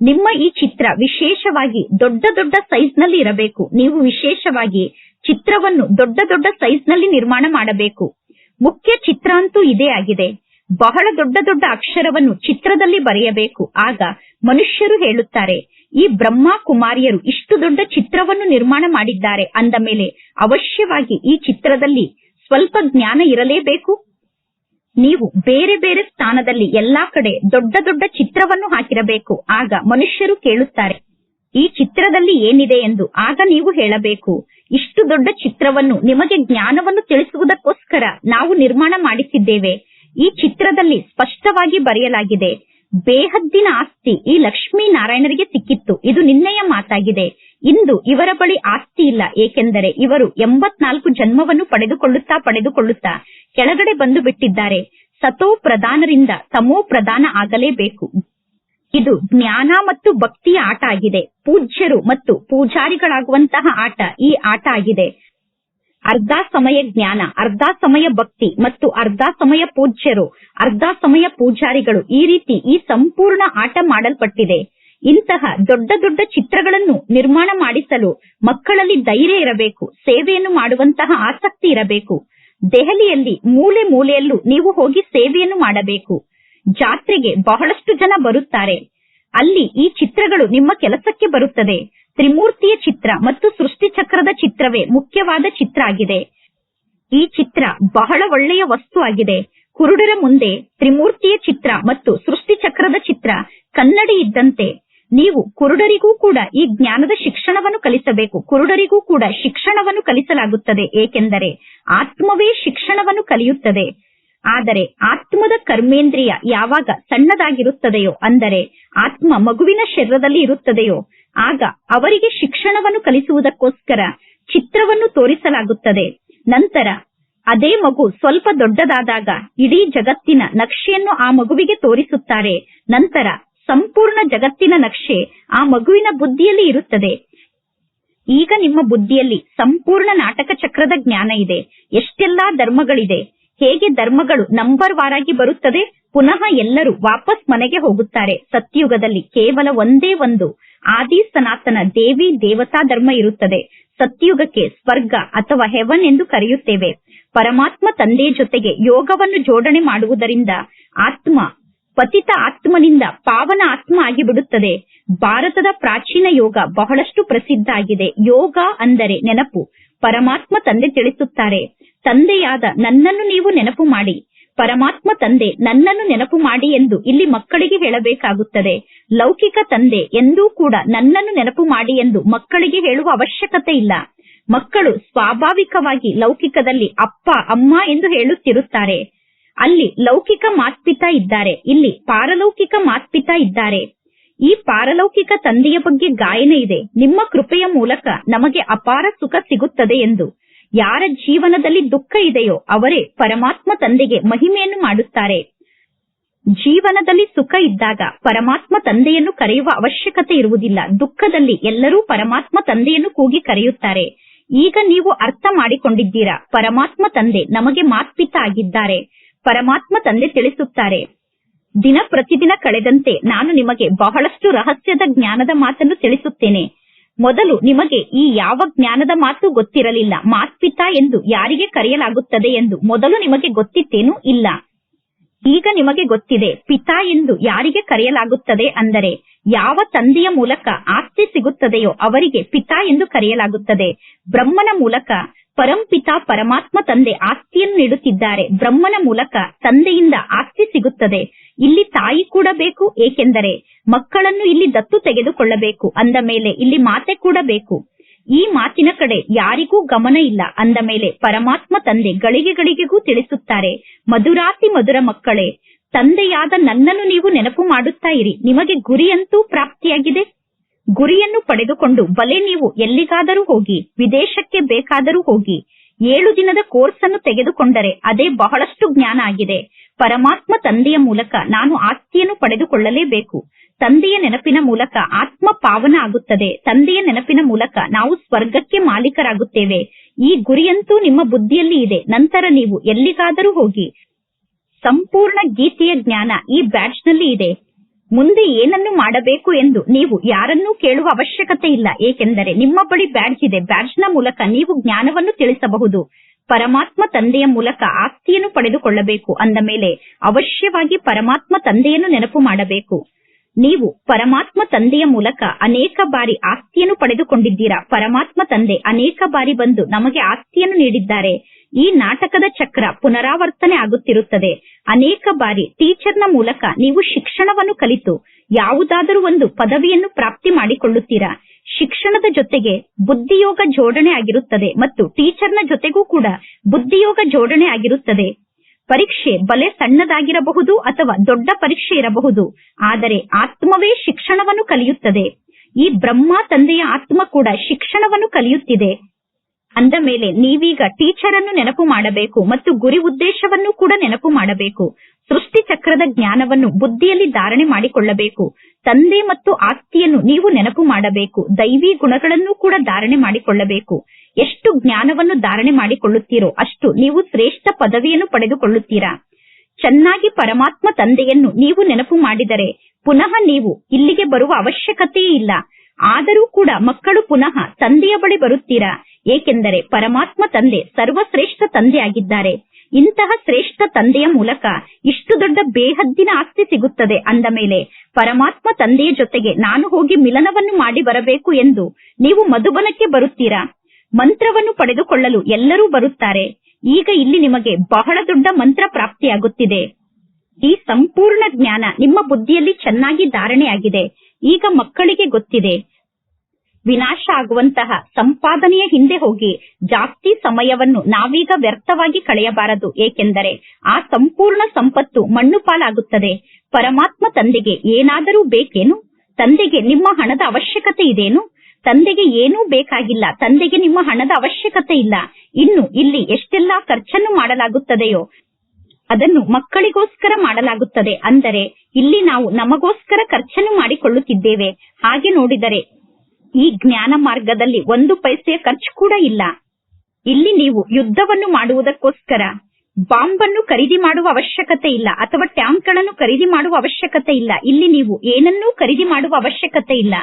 ನಿಮ್ಮ ಈ ಚಿತ್ರ ವಿಶೇಷವಾಗಿ ದೊಡ್ಡ ದೊಡ್ಡ ಸೈಜ್ನಲ್ಲಿ ಇರಬೇಕು. ನೀವು ವಿಶೇಷವಾಗಿ ಚಿತ್ರವನ್ನು ದೊಡ್ಡ ದೊಡ್ಡ ಸೈಜ್ನಲ್ಲಿ ನಿರ್ಮಾಣ ಮಾಡಬೇಕು. ಮುಖ್ಯ ಚಿತ್ರ ಅಂತೂ ಇದೇ ಆಗಿದೆ. ಬಹಳ ದೊಡ್ಡ ದೊಡ್ಡ ಅಕ್ಷರವನ್ನು ಚಿತ್ರದಲ್ಲಿ ಬರೆಯಬೇಕು. ಆಗ ಮನುಷ್ಯರು ಹೇಳುತ್ತಾರೆ, ಈ ಬ್ರಹ್ಮ ಕುಮಾರಿಯರು ಇಷ್ಟು ದೊಡ್ಡ ಚಿತ್ರವನ್ನು ನಿರ್ಮಾಣ ಮಾಡಿದ್ದಾರೆ. ಅಂದ ಮೇಲೆ ಅವಶ್ಯವಾಗಿ ಈ ಚಿತ್ರದಲ್ಲಿ ಸ್ವಲ್ಪ ಜ್ಞಾನ ಇರಲೇಬೇಕು? ನೀವು ಬೇರೆ ಬೇರೆ ಸ್ಥಾನದಲ್ಲಿ ಎಲ್ಲಾ ಕಡೆ ದೊಡ್ಡ ದೊಡ್ಡ ಚಿತ್ರವನ್ನು ಹಾಕಿರಬೇಕು. ಆಗ ಮನುಷ್ಯರು ಕೇಳುತ್ತಾರೆ, ಈ ಚಿತ್ರದಲ್ಲಿ ಏನಿದೆ ಎಂದು. ಆಗ ನೀವು ಹೇಳಬೇಕು ಇಷ್ಟು ದೊಡ್ಡ ಚಿತ್ರವನ್ನು, ನಿಮಗೆ ಜ್ಞಾನವನ್ನು ತಿಳಿಸುವುದಕ್ಕೋಸ್ಕರ ನಾವು ನಿರ್ಮಾಣ ಮಾಡಿಸಿದ್ದೇವೆ. ಈ ಚಿತ್ರದಲ್ಲಿ ಸ್ಪಷ್ಟವಾಗಿ ಬರೆಯಲಾಗಿದೆ, ಬೇಹದ್ದಿನ ಆಸ್ತಿ ಈ ಲಕ್ಷ್ಮೀ ನಾರಾಯಣರಿಗೆ ಸಿಕ್ಕಿತ್ತು. ಇದು ನಿನ್ನೆಯ ಮಾತಾಗಿದೆ. ಇಂದು ಇವರ ಬಳಿ ಆಸ್ತಿ ಇಲ್ಲ. ಏಕೆಂದರೆ ಇವರು ಎಂಬತ್ನಾಲ್ಕು ಜನ್ಮವನ್ನು ಪಡೆದುಕೊಳ್ಳುತ್ತಾ ಪಡೆದುಕೊಳ್ಳುತ್ತಾ ಕೆಳಗಡೆ ಬಂದು ಬಿಟ್ಟಿದ್ದಾರೆ. ಸತೋ ಪ್ರಧಾನರಿಂದ ತಮೋ ಪ್ರಧಾನ ಆಗಲೇಬೇಕು. ಇದು ಜ್ಞಾನ ಮತ್ತು ಭಕ್ತಿಯ ಆಟ ಆಗಿದೆ. ಪೂಜ್ಯರು ಮತ್ತು ಪೂಜಾರಿಗಳಾಗುವಂತಹ ಆಟ ಈ ಆಟ ಆಗಿದೆ. ಅರ್ಧ ಸಮಯ ಜ್ಞಾನ, ಅರ್ಧ ಸಮಯ ಭಕ್ತಿ ಮತ್ತು ಅರ್ಧ ಸಮಯ ಪೂಜ್ಯರು, ಅರ್ಧ ಸಮಯ ಪೂಜಾರಿಗಳು ಈ ರೀತಿ ಈ ಸಂಪೂರ್ಣ ಆಟ ಮಾಡಲ್ಪಟ್ಟಿದೆ. ಇಂತಹ ದೊಡ್ಡ ದೊಡ್ಡ ಚಿತ್ರಗಳನ್ನು ನಿರ್ಮಾಣ ಮಾಡಿಸಲು ಮಕ್ಕಳಲ್ಲಿ ಧೈರ್ಯ ಇರಬೇಕು, ಸೇವೆಯನ್ನು ಮಾಡುವಂತಹ ಆಸಕ್ತಿ ಇರಬೇಕು. ದೆಹಲಿಯಲ್ಲಿ ಮೂಲೆ ಮೂಲೆಯಲ್ಲೂ ನೀವು ಹೋಗಿ ಸೇವೆಯನ್ನು ಮಾಡಬೇಕು. ಜಾತ್ರೆಗೆ ಬಹಳಷ್ಟು ಜನ ಬರುತ್ತಾರೆ. ಅಲ್ಲಿ ಈ ಚಿತ್ರಗಳು ನಿಮ್ಮ ಕೆಲಸಕ್ಕೆ ಬರುತ್ತದೆ. ತ್ರಿಮೂರ್ತಿಯ ಚಿತ್ರ ಮತ್ತು ಸೃಷ್ಟಿ ಚಕ್ರದ ಚಿತ್ರವೇ ಮುಖ್ಯವಾದ ಚಿತ್ರ ಆಗಿದೆ. ಈ ಚಿತ್ರ ಬಹಳ ಒಳ್ಳೆಯ ವಸ್ತು ಆಗಿದೆ. ಕುರುಡರ ಮುಂದೆ ತ್ರಿಮೂರ್ತಿಯ ಚಿತ್ರ ಮತ್ತು ಸೃಷ್ಟಿ ಚಕ್ರದ ಚಿತ್ರ ಕನ್ನಡಿ ಇದ್ದಂತೆ. ನೀವು ಕುರುಡರಿಗೂ ಕೂಡ ಈ ಜ್ಞಾನದ ಶಿಕ್ಷಣವನ್ನು ಕಲಿಸಬೇಕು. ಕುರುಡರಿಗೂ ಕೂಡ ಶಿಕ್ಷಣವನ್ನು ಕಲಿಸಲಾಗುತ್ತದೆ. ಏಕೆಂದರೆ ಆತ್ಮವೇ ಶಿಕ್ಷಣವನ್ನು ಕಲಿಯುತ್ತದೆ. ಆದರೆ ಆತ್ಮದ ಕರ್ಮೇಂದ್ರಿಯ ಯಾವಾಗ ಸಣ್ಣದಾಗಿರುತ್ತದೆಯೋ, ಅಂದರೆ ಆತ್ಮ ಮಗುವಿನ ಶರೀರದಲ್ಲಿ ಇರುತ್ತದೆಯೋ, ಆಗ ಅವರಿಗೆ ಶಿಕ್ಷಣವನ್ನು ಕಲಿಸುವುದಕ್ಕೋಸ್ಕರ ಚಿತ್ರವನ್ನು ತೋರಿಸಲಾಗುತ್ತದೆ. ನಂತರ ಅದೇ ಮಗು ಸ್ವಲ್ಪ ದೊಡ್ಡದಾದಾಗ ಇಡೀ ಜಗತ್ತಿನ ನಕ್ಷೆಯನ್ನು ಆ ಮಗುವಿಗೆ ತೋರಿಸುತ್ತಾರೆ. ನಂತರ ಸಂಪೂರ್ಣ ಜಗತ್ತಿನ ನಕ್ಷೆ ಆ ಮಗುವಿನ ಬುದ್ಧಿಯಲ್ಲಿ ಇರುತ್ತದೆ. ಈಗ ನಿಮ್ಮ ಬುದ್ಧಿಯಲ್ಲಿ ಸಂಪೂರ್ಣ ನಾಟಕ ಚಕ್ರದ ಜ್ಞಾನ ಇದೆ. ಎಷ್ಟೆಲ್ಲಾ ಧರ್ಮಗಳಿದೆ. ಹೇಗೆ ಧರ್ಮಗಳು ನಂಬರ್ ವಾರಾಗಿ ಬರುತ್ತದೆ? ಪುನಃ ಎಲ್ಲರೂ ವಾಪಸ್ ಮನೆಗೆ ಹೋಗುತ್ತಾರೆ. ಸತ್ಯುಗದಲ್ಲಿ ಕೇವಲ ಒಂದೇ ಒಂದು ಆದಿ ಸನಾತನ ದೇವಿ ದೇವತಾ ಧರ್ಮ ಇರುತ್ತದೆ. ಸತ್ಯುಗಕ್ಕೆ ಸ್ವರ್ಗ ಅಥವಾ ಹೆವನ್ ಎಂದು ಕರೆಯುತ್ತೇವೆ. ಪರಮಾತ್ಮ ತಂದೆಯ ಜೊತೆಗೆ ಯೋಗವನ್ನು ಜೋಡಣೆ ಮಾಡುವುದರಿಂದ ಆತ್ಮ, ಪತಿತ ಆತ್ಮನಿಂದ ಪಾವನ ಆತ್ಮ ಆಗಿಬಿಡುತ್ತದೆ. ಭಾರತದ ಪ್ರಾಚೀನ ಯೋಗ ಬಹಳಷ್ಟು ಪ್ರಸಿದ್ಧ ಆಗಿದೆ. ಯೋಗ ಅಂದರೆ ನೆನಪು. ಪರಮಾತ್ಮ ತಂದೆ ತಿಳಿಸುತ್ತಾರೆ. ತಂದೆಯಾದ ನನ್ನನ್ನು ನೀವು ನೆನಪು ಮಾಡಿ. ಪರಮಾತ್ಮ ತಂದೆ ನನ್ನನ್ನು ನೆನಪು ಮಾಡಿ ಎಂದು ಇಲ್ಲಿ ಮಕ್ಕಳಿಗೆ ಹೇಳಬೇಕಾಗುತ್ತದೆ. ಲೌಕಿಕ ತಂದೆ ಎಂದೂ ಕೂಡ ನನ್ನನ್ನು ನೆನಪು ಮಾಡಿ ಎಂದು ಮಕ್ಕಳಿಗೆ ಹೇಳುವ ಅವಶ್ಯಕತೆ ಇಲ್ಲ. ಮಕ್ಕಳು ಸ್ವಾಭಾವಿಕವಾಗಿ ಲೌಕಿಕದಲ್ಲಿ ಅಪ್ಪ, ಅಮ್ಮ ಎಂದು ಹೇಳುತ್ತಿರುತ್ತಾರೆ. ಅಲ್ಲಿ ಲೌಕಿಕ ಮಾತ್ಪಿತ ಇದ್ದಾರೆ. ಇಲ್ಲಿ ಪಾರಲೌಕಿಕ ಮಾತ್ಪಿತ ಇದ್ದಾರೆ. ಈ ಪಾರಲೌಕಿಕ ತಂದೆಯ ಬಗ್ಗೆ ಗಾಯನ ಇದೆ. ನಿಮ್ಮ ಕೃಪೆಯ ಮೂಲಕ ನಮಗೆ ಅಪಾರ ಸುಖ ಸಿಗುತ್ತದೆ ಎಂದು. ಯಾರ ಜೀವನದಲ್ಲಿ ದುಃಖ ಇದೆಯೋ ಅವರೇ ಪರಮಾತ್ಮ ತಂದೆಗೆ ಮಹಿಮೆಯನ್ನು ಮಾಡುತ್ತಾರೆ ಜೀವನದಲ್ಲಿ ಸುಖ ಇದ್ದಾಗ ಪರಮಾತ್ಮ ತಂದೆಯನ್ನು ಕರೆಯುವ ಅವಶ್ಯಕತೆ ಇರುವುದಿಲ್ಲ. ದುಃಖದಲ್ಲಿ ಎಲ್ಲರೂ ಪರಮಾತ್ಮ ತಂದೆಯನ್ನು ಕೂಗಿ ಕರೆಯುತ್ತಾರೆ. ಈಗ ನೀವು ಅರ್ಥ ಮಾಡಿಕೊಂಡಿದ್ದೀರಾ? ಪರಮಾತ್ಮ ತಂದೆ ನಮಗೆ ಮಾತ್ಪಿತ ಆಗಿದ್ದಾರೆ. ಪರಮಾತ್ಮ ತಂದೆ ತಿಳಿಸುತ್ತಾರೆ. ದಿನ ಪ್ರತಿದಿನ ಕಳೆದಂತೆ ನಾನು ನಿಮಗೆ ಬಹಳಷ್ಟು ರಹಸ್ಯದ ಜ್ಞಾನದ ಮಾತನ್ನು ತಿಳಿಸುತ್ತೇನೆ. ಮೊದಲು ನಿಮಗೆ ಈ ಯಾವ ಜ್ಞಾನದ ಮಾತು ಗೊತ್ತಿರಲಿಲ್ಲ. ಮಾತ್ಪಿತ ಎಂದು ಯಾರಿಗೆ ಕರೆಯಲಾಗುತ್ತದೆ ಎಂದು ಮೊದಲು ನಿಮಗೆ ಗೊತ್ತಿತ್ತೇನೂ ಇಲ್ಲ. ಈಗ ನಿಮಗೆ ಗೊತ್ತಿದೆ, ಪಿತಾ ಎಂದು ಯಾರಿಗೆ ಕರೆಯಲಾಗುತ್ತದೆ ಅಂದರೆ ಯಾವ ತಂದೆಯ ಮೂಲಕ ಆಸ್ತಿ ಸಿಗುತ್ತದೆಯೋ ಅವರಿಗೆ ಪಿತಾ ಎಂದು ಕರೆಯಲಾಗುತ್ತದೆ. ಬ್ರಹ್ಮನ ಮೂಲಕ ಪರಂಪಿತಾ ಪರಮಾತ್ಮ ತಂದೆ ಆಸ್ತಿಯನ್ನು ನೀಡುತ್ತಿದ್ದಾರೆ. ಬ್ರಹ್ಮನ ಮೂಲಕ ತಂದೆಯಿಂದ ಆಸ್ತಿ ಸಿಗುತ್ತದೆ. ಇಲ್ಲಿ ತಾಯಿ ಕೂಡ ಬೇಕು, ಏಕೆಂದರೆ ಮಕ್ಕಳನ್ನು ಇಲ್ಲಿ ದತ್ತು ತೆಗೆದುಕೊಳ್ಳಬೇಕು. ಅಂದ ಮೇಲೆ ಇಲ್ಲಿ ಮಾತೆ ಕೂಡ ಬೇಕು. ಈ ಮಾತಿನ ಕಡೆ ಯಾರಿಗೂ ಗಮನ ಇಲ್ಲ. ಅಂದ ಮೇಲೆ ಪರಮಾತ್ಮ ತಂದೆ ಗಳಿಗೆ ಗಳಿಗೆಗೂ ತಿಳಿಸುತ್ತಾರೆ, ಮಧುರಾತಿ ಮಧುರ ಮಕ್ಕಳೇ, ತಂದೆಯಾದ ನನ್ನನ್ನು ನೀವು ನೆನಪು ಮಾಡುತ್ತಾ ಇರಿ. ನಿಮಗೆ ಗುರಿಯಂತೂ ಪ್ರಾಪ್ತಿಯಾಗಿದೆ. ಗುರಿಯನ್ನು ಪಡೆದುಕೊಂಡು ಬಲೆ ನೀವು ಎಲ್ಲಿಗಾದರೂ ಹೋಗಿ, ವಿದೇಶಕ್ಕೆ ಬೇಕಾದರೂ ಹೋಗಿ ಏಳು ದಿನದ ಕೋರ್ಸ್ ಅನ್ನು ತೆಗೆದುಕೊಂಡರೆ ಅದೇ ಬಹಳಷ್ಟು ಜ್ಞಾನ ಆಗಿದೆ. ಪರಮಾತ್ಮ ತಂದೆಯ ಮೂಲಕ ನಾನು ಆಸ್ತಿಯನ್ನು ಪಡೆದುಕೊಳ್ಳಲೇಬೇಕು. ತಂದೆಯ ನೆನಪಿನ ಮೂಲಕ ಆತ್ಮ ಪಾವನ ಆಗುತ್ತದೆ. ತಂದೆಯ ನೆನಪಿನ ಮೂಲಕ ನಾವು ಸ್ವರ್ಗಕ್ಕೆ ಮಾಲೀಕರಾಗುತ್ತೇವೆ. ಈ ಗುರಿಯಂತೂ ನಿಮ್ಮ ಬುದ್ಧಿಯಲ್ಲಿ ಇದೆ. ನಂತರ ನೀವು ಎಲ್ಲಿಗಾದರೂ ಹೋಗಿ. ಸಂಪೂರ್ಣ ಗೀತೆಯ ಜ್ಞಾನ ಈ ಬ್ಯಾಡ್ಜ್ನಲ್ಲಿ ಇದೆ. ಮುಂದೆ ಏನನ್ನು ಮಾಡಬೇಕು ಎಂದು ನೀವು ಯಾರನ್ನೂ ಕೇಳುವ ಅವಶ್ಯಕತೆ ಇಲ್ಲ. ಏಕೆಂದರೆ ನಿಮ್ಮ ಬಳಿ ಬ್ಯಾಡ್ಜ್ ಇದೆ. ಬ್ಯಾಡ್ಜ್ನ ಮೂಲಕ ನೀವು ಜ್ಞಾನವನ್ನು ತಿಳಿಸಬಹುದು. ಪರಮಾತ್ಮ ತಂದೆಯ ಮೂಲಕ ಆಸ್ತಿಯನ್ನು ಪಡೆದುಕೊಳ್ಳಬೇಕು. ಅಂದ ಮೇಲೆ ಅವಶ್ಯವಾಗಿ ಪರಮಾತ್ಮ ತಂದೆಯನ್ನು ನೆನಪು ಮಾಡಬೇಕು. ನೀವು ಪರಮಾತ್ಮ ತಂದೆಯ ಮೂಲಕ ಅನೇಕ ಬಾರಿ ಆಸ್ತಿಯನ್ನು ಪಡೆದುಕೊಂಡಿದ್ದೀರಾ? ಪರಮಾತ್ಮ ತಂದೆ ಅನೇಕ ಬಾರಿ ಬಂದು ನಮಗೆ ಆಸ್ತಿಯನ್ನು ನೀಡಿದ್ದಾರೆ. ಈ ನಾಟಕದ ಚಕ್ರ ಪುನರಾವರ್ತನೆ ಆಗುತ್ತಿರುತ್ತದೆ. ಅನೇಕ ಬಾರಿ ಟೀಚರ್ನ ಮೂಲಕ ನೀವು ಶಿಕ್ಷಣವನ್ನು ಕಲಿತು ಯಾವುದಾದರೂ ಒಂದು ಪದವಿಯನ್ನು ಪ್ರಾಪ್ತಿ ಮಾಡಿಕೊಳ್ಳುತ್ತೀರಾ. ಶಿಕ್ಷಣದ ಜೊತೆಗೆ ಬುದ್ಧಿಯೋಗ ಜೋಡಣೆ ಆಗಿರುತ್ತದೆ ಮತ್ತು ಟೀಚರ್ನ ಜೊತೆಗೂ ಕೂಡ ಬುದ್ಧಿಯೋಗ ಜೋಡಣೆ ಆಗಿರುತ್ತದೆ. ಪರೀಕ್ಷೆ ಬಲೆ ಸಣ್ಣದಾಗಿರಬಹುದು ಅಥವಾ ದೊಡ್ಡ ಪರೀಕ್ಷೆ ಇರಬಹುದು, ಆದರೆ ಆತ್ಮವೇ ಶಿಕ್ಷಣವನ್ನು ಕಲಿಯುತ್ತದೆ. ಈ ಬ್ರಹ್ಮ ತಂದೆಯ ಆತ್ಮ ಕೂಡ ಶಿಕ್ಷಣವನ್ನು ಕಲಿಯುತ್ತಿದೆ. ಅಂದ ಮೇಲೆ ನೀವೀಗ ಟೀಚರ್ ಅನ್ನು ನೆನಪು ಮಾಡಬೇಕು ಮತ್ತು ಗುರಿ ಉದ್ದೇಶವನ್ನು ಕೂಡ ನೆನಪು ಮಾಡಬೇಕು. ಸೃಷ್ಟಿ ಚಕ್ರದ ಜ್ಞಾನವನ್ನು ಬುದ್ಧಿಯಲ್ಲಿ ಧಾರಣೆ ಮಾಡಿಕೊಳ್ಳಬೇಕು. ತಂದೆ ಮತ್ತು ಆಸ್ತಿಯನ್ನು ನೀವು ನೆನಪು ಮಾಡಬೇಕು. ದೈವಿ ಗುಣಗಳನ್ನು ಕೂಡ ಧಾರಣೆ ಮಾಡಿಕೊಳ್ಳಬೇಕು. ಎಷ್ಟು ಜ್ಞಾನವನ್ನು ಧಾರಣೆ ಮಾಡಿಕೊಳ್ಳುತ್ತೀರೋ ಅಷ್ಟು ನೀವು ಶ್ರೇಷ್ಠ ಪದವಿಯನ್ನು ಪಡೆದುಕೊಳ್ಳುತ್ತೀರಾ. ಚೆನ್ನಾಗಿ ಪರಮಾತ್ಮ ತಂದೆಯನ್ನು ನೀವು ನೆನಪು ಮಾಡಿದರೆ ಪುನಃ ನೀವು ಇಲ್ಲಿಗೆ ಬರುವ ಅವಶ್ಯಕತೆಯೇ ಇಲ್ಲ. ಆದರೂ ಕೂಡ ಮಕ್ಕಳು ಪುನಃ ತಂದೆಯ ಬಳಿ ಬರುತ್ತೀರಾ. ಏಕೆಂದರೆ ಪರಮಾತ್ಮ ತಂದೆ ಸರ್ವಶ್ರೇಷ್ಠ ತಂದೆಯಾಗಿದ್ದಾರೆ. ಇಂತಹ ಶ್ರೇಷ್ಠ ತಂದೆಯ ಮೂಲಕ ಇಷ್ಟು ದೊಡ್ಡ ಬೇಹದ್ದಿನ ಆಸ್ತಿ ಸಿಗುತ್ತದೆ ಅಂದ ಮೇಲೆ, ಪರಮಾತ್ಮ ತಂದೆಯ ಜೊತೆಗೆ ನಾನು ಹೋಗಿ ಮಿಲನವನ್ನು ಮಾಡಿ ಬರಬೇಕು ಎಂದು ನೀವು ಮಧುಬನಕ್ಕೆ ಬರುತ್ತೀರಾ? ಮಂತ್ರವನ್ನು ಪಡೆದುಕೊಳ್ಳಲು ಎಲ್ಲರೂ ಬರುತ್ತಾರೆ. ಈಗ ಇಲ್ಲಿ ನಿಮಗೆ ಬಹಳ ದೊಡ್ಡ ಮಂತ್ರ ಪ್ರಾಪ್ತಿಯಾಗುತ್ತಿದೆ. ಈ ಸಂಪೂರ್ಣ ಜ್ಞಾನ ನಿಮ್ಮ ಬುದ್ಧಿಯಲ್ಲಿ ಚೆನ್ನಾಗಿ ಧಾರಣೆಯಾಗಿದೆ. ಈಗ ಮಕ್ಕಳಿಗೆ ಗೊತ್ತಿದೆ. ವಿನಾಶ ಆಗುವಂತಹ ಸಂಪಾದನೆಯ ಹಿಂದೆ ಹೋಗಿ ಜಾಸ್ತಿ ಸಮಯವನ್ನು ನಾವೀಗ ವ್ಯರ್ಥವಾಗಿ ಕಳೆಯಬಾರದು. ಏಕೆಂದರೆ ಆ ಸಂಪೂರ್ಣ ಸಂಪತ್ತು ಮಣ್ಣು ಪಾಲಾಗುತ್ತದೆ. ಪರಮಾತ್ಮ ತಂದೆಗೆ ಏನಾದರೂ ಬೇಕೇನು? ತಂದೆಗೆ ನಿಮ್ಮ ಹಣದ ಅವಶ್ಯಕತೆ ಇದೇನು? ತಂದೆಗೆ ಏನೂ ಬೇಕಾಗಿಲ್ಲ. ತಂದೆಗೆ ನಿಮ್ಮ ಹಣದ ಅವಶ್ಯಕತೆ ಇಲ್ಲ. ಇನ್ನು ಇಲ್ಲಿ ಎಷ್ಟೆಲ್ಲಾ ಖರ್ಚನ್ನು ಮಾಡಲಾಗುತ್ತದೆಯೋ ಅದನ್ನು ಮಕ್ಕಳಿಗೋಸ್ಕರ ಮಾಡಲಾಗುತ್ತದೆ. ಅಂದರೆ ಇಲ್ಲಿ ನಾವು ನಮಗೋಸ್ಕರ ಖರ್ಚನ್ನು ಮಾಡಿಕೊಳ್ಳುತ್ತಿದ್ದೇವೆ. ಹಾಗೆ ನೋಡಿದರೆ ಈ ಜ್ಞಾನ ಮಾರ್ಗದಲ್ಲಿ ಒಂದು ಪೈಸೆಯ ಖರ್ಚು ಕೂಡ ಇಲ್ಲ. ಇಲ್ಲಿ ನೀವು ಯುದ್ಧವನ್ನು ಮಾಡುವುದಕ್ಕೋಸ್ಕರ ಬಾಂಬ್ ಅನ್ನು ಖರೀದಿ ಮಾಡುವ ಅವಶ್ಯಕತೆ ಇಲ್ಲ ಅಥವಾ ಟ್ಯಾಂಕ್ಗಳನ್ನು ಖರೀದಿ ಮಾಡುವ ಅವಶ್ಯಕತೆ ಇಲ್ಲ. ಇಲ್ಲಿ ನೀವು ಏನನ್ನೂ ಖರೀದಿ ಮಾಡುವ ಅವಶ್ಯಕತೆ ಇಲ್ಲ.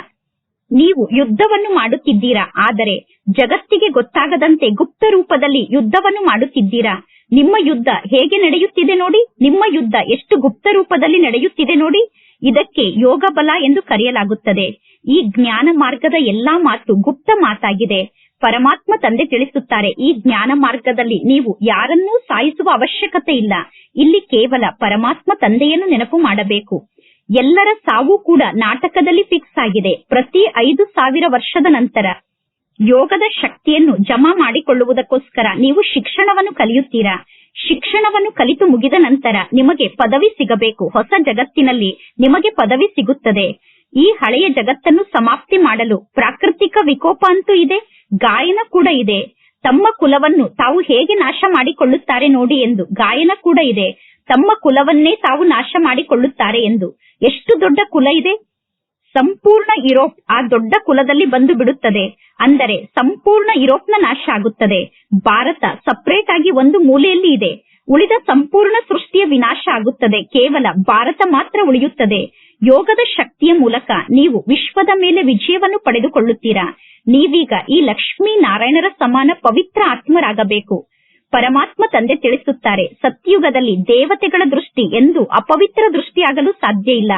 ನೀವು ಯುದ್ಧವನ್ನು ಮಾಡುತ್ತಿದ್ದೀರಾ? ಆದರೆ ಜಗತ್ತಿಗೆ ಗೊತ್ತಾಗದಂತೆ ಗುಪ್ತ ರೂಪದಲ್ಲಿ ಯುದ್ಧವನ್ನು ಮಾಡುತ್ತಿದ್ದೀರಾ? ನಿಮ್ಮ ಯುದ್ಧ ಹೇಗೆ ನಡೆಯುತ್ತಿದೆ ನೋಡಿ. ನಿಮ್ಮ ಯುದ್ಧ ಎಷ್ಟು ಗುಪ್ತ ರೂಪದಲ್ಲಿ ನಡೆಯುತ್ತಿದೆ ನೋಡಿ. ಇದಕ್ಕೆ ಯೋಗ ಬಲ ಎಂದು ಕರೆಯಲಾಗುತ್ತದೆ. ಈ ಜ್ಞಾನ ಮಾರ್ಗದ ಎಲ್ಲಾ ಮಾತು ಗುಪ್ತ ಮಾತಾಗಿದೆ. ಪರಮಾತ್ಮ ತಂದೆ ತಿಳಿಸುತ್ತಾರೆ, ಈ ಜ್ಞಾನ ಮಾರ್ಗದಲ್ಲಿ ನೀವು ಯಾರನ್ನೂ ಸಾಯಿಸುವ ಅವಶ್ಯಕತೆ ಇಲ್ಲ. ಇಲ್ಲಿ ಕೇವಲ ಪರಮಾತ್ಮ ತಂದೆಯನ್ನು ನೆನಪು ಮಾಡಬೇಕು. ಎಲ್ಲರ ಸಾವು ಕೂಡ ನಾಟಕದಲ್ಲಿ ಫಿಕ್ಸ್ ಆಗಿದೆ. ಪ್ರತಿ ಐದು ಸಾವಿರ ವರ್ಷದ ನಂತರ ಯೋಗದ ಶಕ್ತಿಯನ್ನು ಜಮಾ ಮಾಡಿಕೊಳ್ಳುವುದಕ್ಕೋಸ್ಕರ ನೀವು ಶಿಕ್ಷಣವನ್ನು ಕಲಿಯುತ್ತೀರಾ? ಶಿಕ್ಷಣವನ್ನು ಕಲಿತು ಮುಗಿದ ನಂತರ ನಿಮಗೆ ಪದವಿ ಸಿಗಬೇಕು. ಹೊಸ ಜಗತ್ತಿನಲ್ಲಿ ನಿಮಗೆ ಪದವಿ ಸಿಗುತ್ತದೆ. ಈ ಹಳೆಯ ಜಗತ್ತನ್ನು ಸಮಾಪ್ತಿ ಮಾಡಲು ಪ್ರಾಕೃತಿಕ ವಿಕೋಪ ಅಂತೂ ಇದೆ, ಗಾಯನ ಕೂಡ ಇದೆ. ತಮ್ಮ ಕುಲವನ್ನು ತಾವು ಹೇಗೆ ನಾಶ ಮಾಡಿಕೊಳ್ಳುತ್ತಾರೆ ನೋಡಿ ಎಂದು ಗಾಯನ ಕೂಡ ಇದೆ. ತಮ್ಮ ಕುಲವನ್ನೇ ತಾವು ನಾಶ ಮಾಡಿಕೊಳ್ಳುತ್ತಾರೆ ಎಂದು. ಎಷ್ಟು ದೊಡ್ಡ ಕುಲ ಇದೆ? ಸಂಪೂರ್ಣ ಯುರೋಪ್ ಆ ದೊಡ್ಡ ಕುಲದಲ್ಲಿ ಬಂದು ಬಿಡುತ್ತದೆ. ಅಂದರೆ ಸಂಪೂರ್ಣ ಯುರೋಪ್ನ ನಾಶ ಆಗುತ್ತದೆ. ಭಾರತ ಸಪರೇಟ್ ಆಗಿ ಒಂದು ಮೂಲೆಯಲ್ಲಿ ಇದೆ. ಉಳಿದ ಸಂಪೂರ್ಣ ಸೃಷ್ಟಿಯ ವಿನಾಶ ಆಗುತ್ತದೆ. ಕೇವಲ ಭಾರತ ಮಾತ್ರ ಉಳಿಯುತ್ತದೆ. ಯೋಗದ ಶಕ್ತಿಯ ಮೂಲಕ ನೀವು ವಿಶ್ವದ ಮೇಲೆ ವಿಜಯವನ್ನು ಪಡೆದುಕೊಳ್ಳುತ್ತೀರಾ? ನೀವೀಗ ಈ ಲಕ್ಷ್ಮೀ ನಾರಾಯಣರ ಸಮಾನ ಪವಿತ್ರ ಆತ್ಮರಾಗಬೇಕು. ಪರಮಾತ್ಮ ತಂದೆ ತಿಳಿಸುತ್ತಾರೆ, ಸತ್ಯುಗದಲ್ಲಿ ದೇವತೆಗಳ ದೃಷ್ಟಿ ಎಂದು ಅಪವಿತ್ರ ದೃಷ್ಟಿಯಾಗಲು ಸಾಧ್ಯ ಇಲ್ಲ.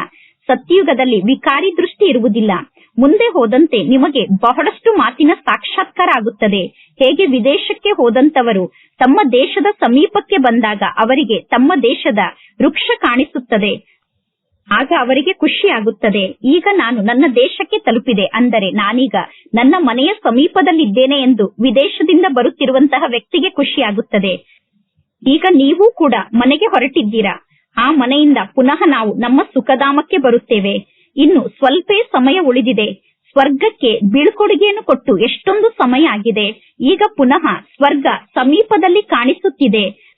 ಸತ್ಯುಗದಲ್ಲಿ ವಿಕಾರಿ ದೃಷ್ಟಿ ಇರುವುದಿಲ್ಲ. ಮುಂದೆ ಹೋದಂತೆ ನಿಮಗೆ ಬಹಳಷ್ಟು ಮಾತಿನ ಸಾಕ್ಷಾತ್ಕಾರ ಆಗುತ್ತದೆ. ಹೇಗೆ ವಿದೇಶಕ್ಕೆ ಹೋದಂತವರು ತಮ್ಮ ದೇಶದ ಸಮೀಪಕ್ಕೆ ಬಂದಾಗ ಅವರಿಗೆ ತಮ್ಮ ದೇಶದ ವೃಕ್ಷ ಕಾಣಿಸುತ್ತದೆ. ಆಗ ಅವರಿಗೆ ಖುಷಿಯಾಗುತ್ತದೆ. ಈಗ ನಾನು ನನ್ನ ದೇಶಕ್ಕೆ ತಲುಪಿದೆ ಅಂದರೆ ನಾನೀಗ ನನ್ನ ಮನೆಯ ಸಮೀಪದಲ್ಲಿದ್ದೇನೆ ಎಂದು ವಿದೇಶದಿಂದ ಬರುತ್ತಿರುವಂತಹ ವ್ಯಕ್ತಿಗೆ ಖುಷಿಯಾಗುತ್ತದೆ. ಈಗ ನೀವು ಕೂಡ ಮನೆಗೆ ಹೊರಟಿದ್ದೀರಾ? ಆ ಮನೆಯಿಂದ ಪುನಃ ನಾವು ನಮ್ಮ ಸುಖಧಾಮಕ್ಕೆ ಬರುತ್ತೇವೆ. ಇನ್ನು ಸ್ವಲ್ಪೇ ಸಮಯ ಉಳಿದಿದೆ. ಸ್ವರ್ಗಕ್ಕೆ ಬೀಳ್ಕೊಡುಗೆಯನ್ನು ಕೊಟ್ಟು ಎಷ್ಟೊಂದು ಸಮಯ ಆಗಿದೆ. ಈಗ ಪುನಃ ಸ್ವರ್ಗ ಸಮೀಪದಲ್ಲಿ ಕಾಣಿಸುತ್ತಿದೆ.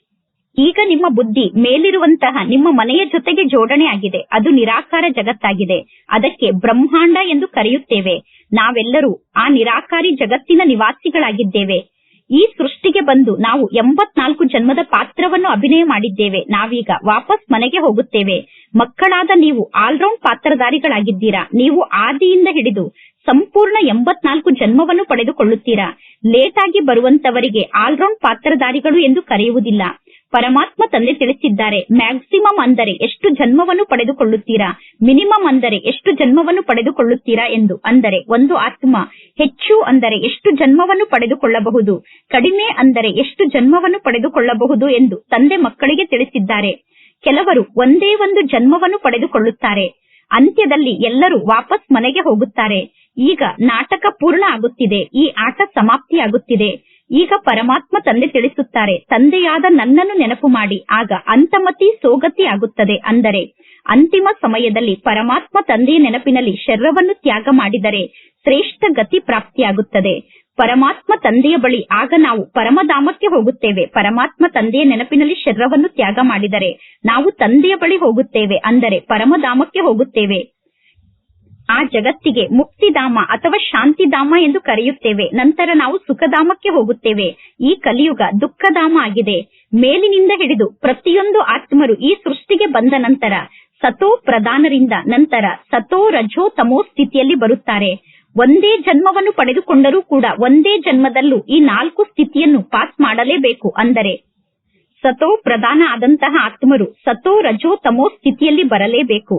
ಈಗ ನಿಮ್ಮ ಬುದ್ಧಿ ಮೇಲಿರುವಂತಹ ನಿಮ್ಮ ಮನೆಯ ಜೊತೆಗೆ ಜೋಡಣೆ ಆಗಿದೆ. ಅದು ನಿರಾಕಾರ ಜಗತ್ತಾಗಿದೆ. ಅದಕ್ಕೆ ಬ್ರಹ್ಮಾಂಡ ಎಂದು ಕರೆಯುತ್ತೇವೆ. ನಾವೆಲ್ಲರೂ ಆ ನಿರಾಕಾರಿ ಜಗತ್ತಿನ ನಿವಾಸಿಗಳಾಗಿದ್ದೇವೆ. ಈ ಸೃಷ್ಟಿಗೆ ಬಂದು ನಾವು ಎಂಬತ್ನಾಲ್ಕು ಜನ್ಮದ ಪಾತ್ರವನ್ನು ಅಭಿನಯ ಮಾಡಿದ್ದೇವೆ. ನಾವೀಗ ವಾಪಸ್ ಮನೆಗೆ ಹೋಗುತ್ತೇವೆ. ಮಕ್ಕಳಾದ ನೀವು ಆಲ್ರೌಂಡ್ ಪಾತ್ರಧಾರಿಗಳಾಗಿದ್ದೀರಾ. ನೀವು ಆದಿಯಿಂದ ಹಿಡಿದು ಸಂಪೂರ್ಣ ಎಂಬತ್ನಾಲ್ಕು ಜನ್ಮವನ್ನು ಪಡೆದುಕೊಳ್ಳುತ್ತೀರಾ. ಲೇಟ್ ಆಗಿ ಬರುವಂತವರಿಗೆ ಆಲ್ರೌಂಡ್ ಪಾತ್ರಧಾರಿಗಳು ಎಂದು ಕರೆಯುವುದಿಲ್ಲ. ಪರಮಾತ್ಮ ತಂದೆ ತಿಳಿಸಿದ್ದಾರೆ. ಮ್ಯಾಕ್ಸಿಮಮ್ ಅಂದರೆ ಎಷ್ಟು ಜನ್ಮವನ್ನು ಪಡೆದುಕೊಳ್ಳುತ್ತೀರಾ? ಮಿನಿಮಮ್ ಅಂದರೆ ಎಷ್ಟು ಜನ್ಮವನ್ನು ಪಡೆದುಕೊಳ್ಳುತ್ತೀರಾ ಎಂದು. ಅಂದರೆ ಒಂದು ಆತ್ಮ. ಹೆಚ್ಚು ಅಂದರೆ ಎಷ್ಟು ಜನ್ಮವನ್ನು ಪಡೆದುಕೊಳ್ಳಬಹುದು? ಕಡಿಮೆ ಅಂದರೆ ಎಷ್ಟು ಜನ್ಮವನ್ನು ಪಡೆದುಕೊಳ್ಳಬಹುದು ಎಂದು ತಂದೆ ಮಕ್ಕಳಿಗೆ ತಿಳಿಸಿದ್ದಾರೆ. ಕೆಲವರು ಒಂದೇ ಒಂದು ಜನ್ಮವನ್ನು ಪಡೆದುಕೊಳ್ಳುತ್ತಾರೆ. ಅಂತ್ಯದಲ್ಲಿ ಎಲ್ಲರೂ ವಾಪಸ್ ಮನೆಗೆ ಹೋಗುತ್ತಾರೆ. ಈಗ ನಾಟಕ ಪೂರ್ಣ ಆಗುತ್ತಿದೆ. ಈ ಆಟ ಸಮಾಪ್ತಿಯಾಗುತ್ತಿದೆ. ಈಗ ಪರಮಾತ್ಮ ತಂದೆ ತಿಳಿಸುತ್ತಾರೆ, ತಂದೆಯಾದ ನನ್ನನ್ನು ನೆನಪು ಮಾಡಿ, ಆಗ ಅಂತಮತಿ ಸೋಗತಿ ಆಗುತ್ತದೆ. ಅಂದರೆ, ಅಂತಿಮ ಸಮಯದಲ್ಲಿ ಪರಮಾತ್ಮ ತಂದೆಯ ನೆನಪಿನಲ್ಲಿ ಶರೀರವನ್ನು ತ್ಯಾಗ ಮಾಡಿದರೆ ಶ್ರೇಷ್ಠ ಗತಿ ಪ್ರಾಪ್ತಿಯಾಗುತ್ತದೆ. ಪರಮಾತ್ಮ ತಂದೆಯ ಬಳಿ ಆಗ ನಾವು ಪರಮಧಾಮಕ್ಕೆ ಹೋಗುತ್ತೇವೆ. ಪರಮಾತ್ಮ ತಂದೆಯ ನೆನಪಿನಲ್ಲಿ ಶರೀರವನ್ನು ತ್ಯಾಗ ಮಾಡಿದರೆ ನಾವು ತಂದೆಯ ಬಳಿ ಹೋಗುತ್ತೇವೆ. ಅಂದರೆ ಪರಮಧಾಮಕ್ಕೆ ಹೋಗುತ್ತೇವೆ. ಆ ಜಗತ್ತಿಗೆ ಮುಕ್ತಿಧಾಮ ಅಥವಾ ಶಾಂತಿಧಾಮ ಎಂದು ಕರೆಯುತ್ತೇವೆ. ನಂತರ ನಾವು ಸುಖಧಾಮಕ್ಕೆ ಹೋಗುತ್ತೇವೆ. ಈ ಕಲಿಯುಗ ದುಃಖಧಾಮ ಆಗಿದೆ. ಮೇಲಿನಿಂದ ಹಿಡಿದು ಪ್ರತಿಯೊಂದು ಆತ್ಮರು ಈ ಸೃಷ್ಟಿಗೆ ಬಂದ ನಂತರ ಸತೋ ಪ್ರಧಾನರಿಂದ ನಂತರ ಸತೋ ರಜೋ ತಮೋ ಸ್ಥಿತಿಯಲ್ಲಿ ಬರುತ್ತಾರೆ. ಒಂದೇ ಜನ್ಮವನ್ನು ಪಡೆದುಕೊಂಡರೂ ಕೂಡ ಒಂದೇ ಜನ್ಮದಲ್ಲೂ ಈ ನಾಲ್ಕು ಸ್ಥಿತಿಯನ್ನು ಪಾಸ್ ಮಾಡಲೇಬೇಕು. ಅಂದರೆ ಸತೋ ಪ್ರಧಾನ ಆದಂತಹ ಆತ್ಮರು ಸತೋ ರಜೋ ತಮೋ ಸ್ಥಿತಿಯಲ್ಲಿ ಬರಲೇಬೇಕು.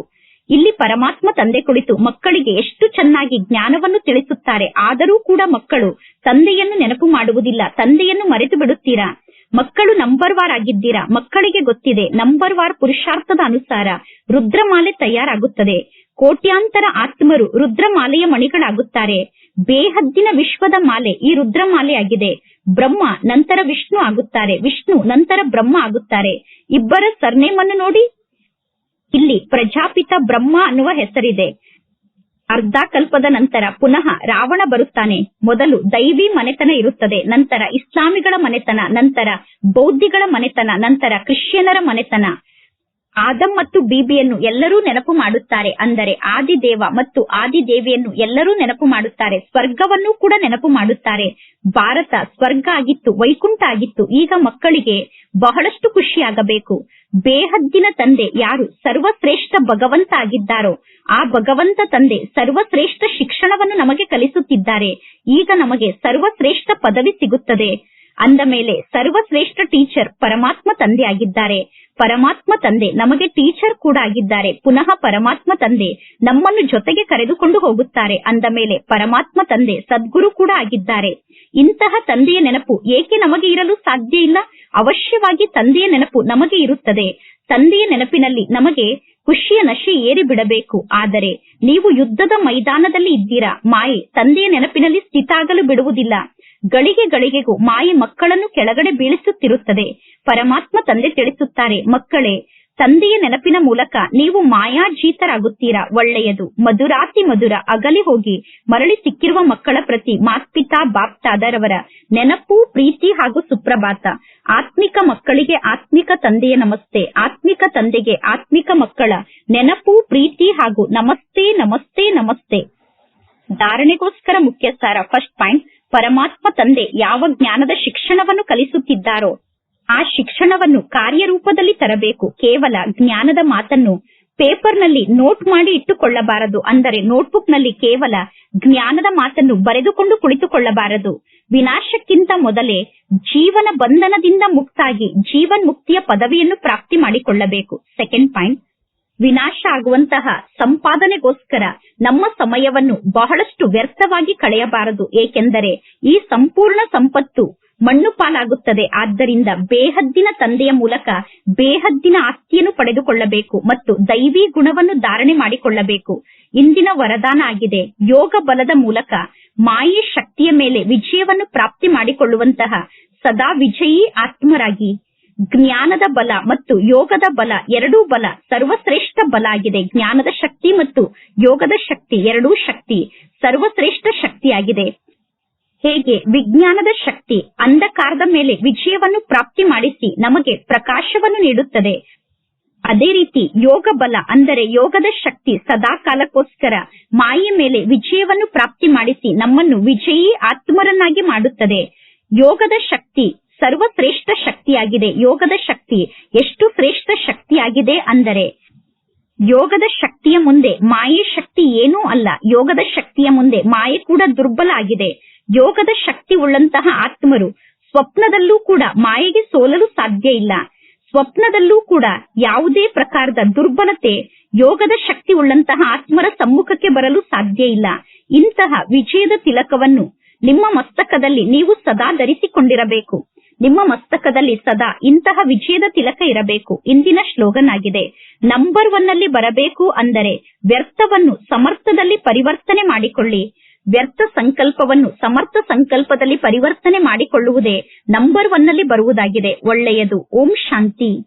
ಇಲ್ಲಿ ಪರಮಾತ್ಮ ತಂದೆ ಕುಳಿತು ಮಕ್ಕಳಿಗೆ ಎಷ್ಟು ಚೆನ್ನಾಗಿ ಜ್ಞಾನವನ್ನು ತಿಳಿಸುತ್ತಾರೆ. ಆದರೂ ಕೂಡ ಮಕ್ಕಳು ತಂದೆಯನ್ನು ನೆನಪು ಮಾಡುವುದಿಲ್ಲ. ತಂದೆಯನ್ನು ಮರೆತು ಬಿಡುತ್ತೀರಾ? ಮಕ್ಕಳು ನಂಬರ್ ವಾರ್ ಆಗಿದ್ದೀರಾ? ಮಕ್ಕಳಿಗೆ ಗೊತ್ತಿದೆ. ನಂಬರ್ ವಾರ್ ಪುರುಷಾರ್ಥದ ಅನುಸಾರ ರುದ್ರಮಾಲೆ ತಯಾರಾಗುತ್ತದೆ. ಕೋಟ್ಯಾಂತರ ಆತ್ಮರು ರುದ್ರಮಾಲೆಯ ಮಣಿಗಳಾಗುತ್ತಾರೆ. ಬೇಹದ್ದಿನ ವಿಶ್ವದ ಮಾಲೆ ಈ ರುದ್ರಮಾಲೆಯಾಗಿದೆ. ಬ್ರಹ್ಮ, ನಂತರ ವಿಷ್ಣು ಆಗುತ್ತಾರೆ. ವಿಷ್ಣು, ನಂತರ ಬ್ರಹ್ಮ ಆಗುತ್ತಾರೆ. ಇಬ್ಬರ ಸರ್ನೇಮನ್ನು ನೋಡಿ. ಇಲ್ಲಿ ಪ್ರಜಾಪಿತ ಬ್ರಹ್ಮ ಅನ್ನುವ ಹೆಸರಿದೆ. ಅರ್ಧ ಕಲ್ಪದ ನಂತರ ಪುನಃ ರಾವಣ ಬರುತ್ತಾನೆ. ಮೊದಲು ದೈವಿ ಮನೆತನ ಇರುತ್ತದೆ, ನಂತರ ಇಸ್ಲಾಮಿಗಳ ಮನೆತನ, ನಂತರ ಬೌದ್ಧಿಗಳ ಮನೆತನ, ನಂತರ ಕ್ರಿಶ್ಚಿಯನರ ಮನೆತನ. ಆದಂ ಮತ್ತು ಬೀಬಿಯನ್ನು ಎಲ್ಲರೂ ನೆನಪು ಮಾಡುತ್ತಾರೆ, ಅಂದರೆ ಆದಿದೇವ ಮತ್ತು ಆದಿದೇವಿಯನ್ನು ಎಲ್ಲರೂ ನೆನಪು ಮಾಡುತ್ತಾರೆ, ಸ್ವರ್ಗವನ್ನು ಕೂಡ ನೆನಪು ಮಾಡುತ್ತಾರೆ. ಭಾರತ ಸ್ವರ್ಗ ಆಗಿತ್ತು, ವೈಕುಂಠ ಆಗಿತ್ತು, ಈಗ ಮಕ್ಕಳಿಗೆ ಬಹಳಷ್ಟು ಖುಷಿಯಾಗಬೇಕು. ಬೇಹದ್ದಿನ ತಂದೆ ಯಾರು? ಸರ್ವಶ್ರೇಷ್ಠ ಭಗವಂತ ಆಗಿದ್ದಾರೋ ಆ ಭಗವಂತ ತಂದೆ ಸರ್ವಶ್ರೇಷ್ಠ ಶಿಕ್ಷಣವನ್ನು ನಮಗೆ ಕಲಿಸುತ್ತಿದ್ದಾರೆ. ಈಗ ನಮಗೆ ಸರ್ವಶ್ರೇಷ್ಠ ಪದವಿ ಸಿಗುತ್ತದೆ. ಅಂದ ಮೇಲೆ ಸರ್ವಶ್ರೇಷ್ಠ ಟೀಚರ್ ಪರಮಾತ್ಮ ತಂದೆ ಆಗಿದ್ದಾರೆ ಪರಮಾತ್ಮ ತಂದೆ ನಮಗೆ ಟೀಚರ್ ಕೂಡ ಆಗಿದ್ದಾರೆ. ಪುನಃ ಪರಮಾತ್ಮ ತಂದೆ ನಮ್ಮನ್ನು ಜೊತೆಗೆ ಕರೆದುಕೊಂಡು ಹೋಗುತ್ತಾರೆ. ಅಂದ ಮೇಲೆ ಪರಮಾತ್ಮ ತಂದೆ ಸದ್ಗುರು ಕೂಡ ಆಗಿದ್ದಾರೆ. ಇಂತಹ ತಂದೆಯ ನೆನಪು ಏಕೆ ನಮಗೆ ಇರಲು ಸಾಧ್ಯ ಇಲ್ಲ? ಅವಶ್ಯವಾಗಿ ತಂದೆಯ ನೆನಪು ನಮಗೆ ಇರುತ್ತದೆ. ತಂದೆಯ ನೆನಪಿನಲ್ಲಿ ನಮಗೆ ಖುಷಿಯ ನಶೆ ಏರಿ ಬಿಡಬೇಕು. ಆದರೆ ನೀವು ಯುದ್ಧದ ಮೈದಾನದಲ್ಲಿ ಇದ್ದೀರಾ? ಮಾಯೆ ತಂದೆಯ ನೆನಪಿನಲ್ಲಿ ಸ್ಥಿತಾಗಲು ಬಿಡುವುದಿಲ್ಲ. ಗಳಿಗೆ ಗಳಿಗೆಗೂ ಮಾಯೆ ಮಕ್ಕಳನ್ನು ಕೆಳಗಡೆ ಬೀಳಿಸುತ್ತಿರುತ್ತದೆ. ಪರಮಾತ್ಮ ತಂದೆ ತಿಳಿಸುತ್ತಾರೆ, ಮಕ್ಕಳೇ ತಂದೆಯ ನೆನಪಿನ ಮೂಲಕ ನೀವು ಮಾಯಾಜೀತರಾಗುತ್ತೀರಾ? ಒಳ್ಳೆಯದು. ಮಧುರಾತಿ ಮಧುರ. ಅಗಲಿ ಹೋಗಿ ಮರಳಿ ಸಿಕ್ಕಿರುವ ಮಕ್ಕಳ ಪ್ರತಿ ಮಾತ್ಪಿತಾ ಬಾಪ್ತಾದರವರ ನೆನಪು, ಪ್ರೀತಿ ಹಾಗೂ ಸುಪ್ರಭಾತ. ಆತ್ಮಿಕ ಮಕ್ಕಳಿಗೆ ಆತ್ಮಿಕ ತಂದೆಯ ನಮಸ್ತೆ. ಆತ್ಮಿಕ ತಂದೆಗೆ ಆತ್ಮಿಕ ಮಕ್ಕಳ ನೆನಪು, ಪ್ರೀತಿ ಹಾಗೂ ನಮಸ್ತೆ ನಮಸ್ತೆ ನಮಸ್ತೆ. ಧಾರಣೆಗೋಸ್ಕರ ಮುಖ್ಯ ಸಾರ ಫಸ್ಟ್ ಪಾಯಿಂಟ್, ಪರಮಾತ್ಮ ತಂದೆ ಯಾವ ಜ್ಞಾನದ ಶಿಕ್ಷಣವನ್ನು ಕಲಿಸುತ್ತಿದ್ದಾರೋ? ಆ ಶಿಕ್ಷಣವನ್ನು ಕಾರ್ಯರೂಪದಲ್ಲಿ ತರಬೇಕು. ಕೇವಲ ಜ್ಞಾನದ ಮಾತನ್ನು ಪೇಪರ್ನಲ್ಲಿ ನೋಟ್ ಮಾಡಿ ಇಟ್ಟುಕೊಳ್ಳಬಾರದು. ಅಂದರೆ ನೋಟ್ಬುಕ್ನಲ್ಲಿ ಕೇವಲ ಜ್ಞಾನದ ಮಾತನ್ನು ಬರೆದುಕೊಂಡು ಕುಳಿತುಕೊಳ್ಳಬಾರದು. ವಿನಾಶಕ್ಕಿಂತ ಮೊದಲೇ ಜೀವನ ಬಂಧನದಿಂದ ಮುಕ್ತಾಗಿ ಜೀವನ್ ಮುಕ್ತಿಯ ಪದವಿಯನ್ನು ಪ್ರಾಪ್ತಿ ಮಾಡಿಕೊಳ್ಳಬೇಕು. Second point. ವಿನಾಶ ಆಗುವಂತಹ ಸಂಪಾದನೆಗೋಸ್ಕರ ನಮ್ಮ ಸಮಯವನ್ನು ಬಹಳಷ್ಟು ವ್ಯರ್ಥವಾಗಿ ಕಳೆಯಬಾರದು. ಏಕೆಂದರೆ ಈ ಸಂಪೂರ್ಣ ಸಂಪತ್ತು ಮಣ್ಣು ಪಾಲಾಗುತ್ತದೆ. ಆದ್ದರಿಂದ ಬೇಹದ್ದಿನ ತಂದೆಯ ಮೂಲಕ ಬೇಹದ್ದಿನ ಆಸ್ತಿಯನ್ನು ಪಡೆದುಕೊಳ್ಳಬೇಕು ಮತ್ತು ದೈವಿ ಗುಣವನ್ನು ಧಾರಣೆ ಮಾಡಿಕೊಳ್ಳಬೇಕು. ಇಂದಿನ ವರದಾನ ಆಗಿದೆ. ಯೋಗ ಬಲದ ಮೂಲಕ ಮಾಯೆ ಶಕ್ತಿಯ ಮೇಲೆ ವಿಜಯವನ್ನು ಪ್ರಾಪ್ತಿ ಮಾಡಿಕೊಳ್ಳುವಂತಹ ಸದಾ ವಿಜಯಿ ಆತ್ಮರಾಗಿ. ಜ್ಞಾನದ ಬಲ ಮತ್ತು ಯೋಗದ ಬಲ ಎರಡೂ ಬಲ ಸರ್ವಶ್ರೇಷ್ಠ ಬಲ ಆಗಿದೆ. ಜ್ಞಾನದ ಶಕ್ತಿ ಮತ್ತು ಯೋಗದ ಶಕ್ತಿ ಎರಡೂ ಶಕ್ತಿ ಸರ್ವಶ್ರೇಷ್ಠ ಶಕ್ತಿಯಾಗಿದೆ. ಹೇಗೆ ವಿಜ್ಞಾನದ ಶಕ್ತಿ, ಅಂಧಕಾರದ ಮೇಲೆ ವಿಜಯವನ್ನು ಪ್ರಾಪ್ತಿ ಮಾಡಿಸಿ ನಮಗೆ ಪ್ರಕಾಶವನ್ನು ನೀಡುತ್ತದೆ. ಅದೇ ರೀತಿ ಯೋಗ ಬಲ ಅಂದರೆ ಯೋಗದ ಶಕ್ತಿ ಸದಾ ಕಾಲಕ್ಕೋಸ್ಕರ ಮಾಯೆ ಮೇಲೆ ವಿಜಯವನ್ನು ಪ್ರಾಪ್ತಿ ಮಾಡಿಸಿ ನಮ್ಮನ್ನು ವಿಜಯಿ ಆತ್ಮರನ್ನಾಗಿ ಮಾಡುತ್ತದೆ. ಯೋಗದ ಶಕ್ತಿ ಸರ್ವಶ್ರೇಷ್ಠ ಶಕ್ತಿಯಾಗಿದೆ. ಯೋಗದ ಶಕ್ತಿ ಎಷ್ಟು ಶ್ರೇಷ್ಠ ಶಕ್ತಿಯಾಗಿದೆ ಅಂದರೆ ಯೋಗದ ಶಕ್ತಿಯ ಮುಂದೆ ಮಾಯೆ ಶಕ್ತಿ ಏನೂ ಅಲ್ಲ. ಯೋಗದ ಶಕ್ತಿಯ ಮುಂದೆ ಮಾಯೆ ಕೂಡ ದುರ್ಬಲ ಆಗಿದೆ. ಯೋಗದ ಶಕ್ತಿ ಉಳ್ಳಂತಹ ಆತ್ಮರು ಸ್ವಪ್ನದಲ್ಲೂ ಕೂಡ ಮಾಯೆಗೆ ಸೋಲಲು ಸಾಧ್ಯ ಇಲ್ಲ. ಸ್ವಪ್ನದಲ್ಲೂ ಕೂಡ ಯಾವುದೇ ಪ್ರಕಾರದ ದುರ್ಬಲತೆ ಯೋಗದ ಶಕ್ತಿ ಉಳ್ಳಂತಹ ಆತ್ಮರ ಸಮ್ಮುಖಕ್ಕೆ ಬರಲು ಸಾಧ್ಯ ಇಲ್ಲ. ಇಂತಹ ವಿಜಯದ ತಿಲಕವನ್ನು ನಿಮ್ಮ ಮಸ್ತಕದಲ್ಲಿ ನೀವು ಸದಾ ಧರಿಸಿಕೊಂಡಿರಬೇಕು. ನಿಮ್ಮ ಮಸ್ತಕದಲ್ಲಿ ಸದಾ ಇಂತಹ ವಿಜಯದ ತಿಲಕ ಇರಬೇಕು. ಇಂದಿನ ಶ್ಲೋಗನ್ ಆಗಿದೆ ನಂಬರ್ ಒನ್ ಅಲ್ಲಿ ಬರಬೇಕು ಅಂದರೆ ವ್ಯರ್ಥವನ್ನು ಸಮರ್ಥದಲ್ಲಿ ಪರಿವರ್ತನೆ ಮಾಡಿಕೊಳ್ಳಿ. ವ್ಯರ್ಥ ಸಂಕಲ್ಪವನ್ನು ಸಮರ್ಥ ಸಂಕಲ್ಪದಲ್ಲಿ ಪರಿವರ್ತನೆ ಮಾಡಿಕೊಳ್ಳುವುದೇ ನಂಬರ್ ಒನ್ನಲ್ಲಿ ಬರುವುದಾಗಿದೆ. ಒಳ್ಳೆಯದು. ಓಂ ಶಾಂತಿ.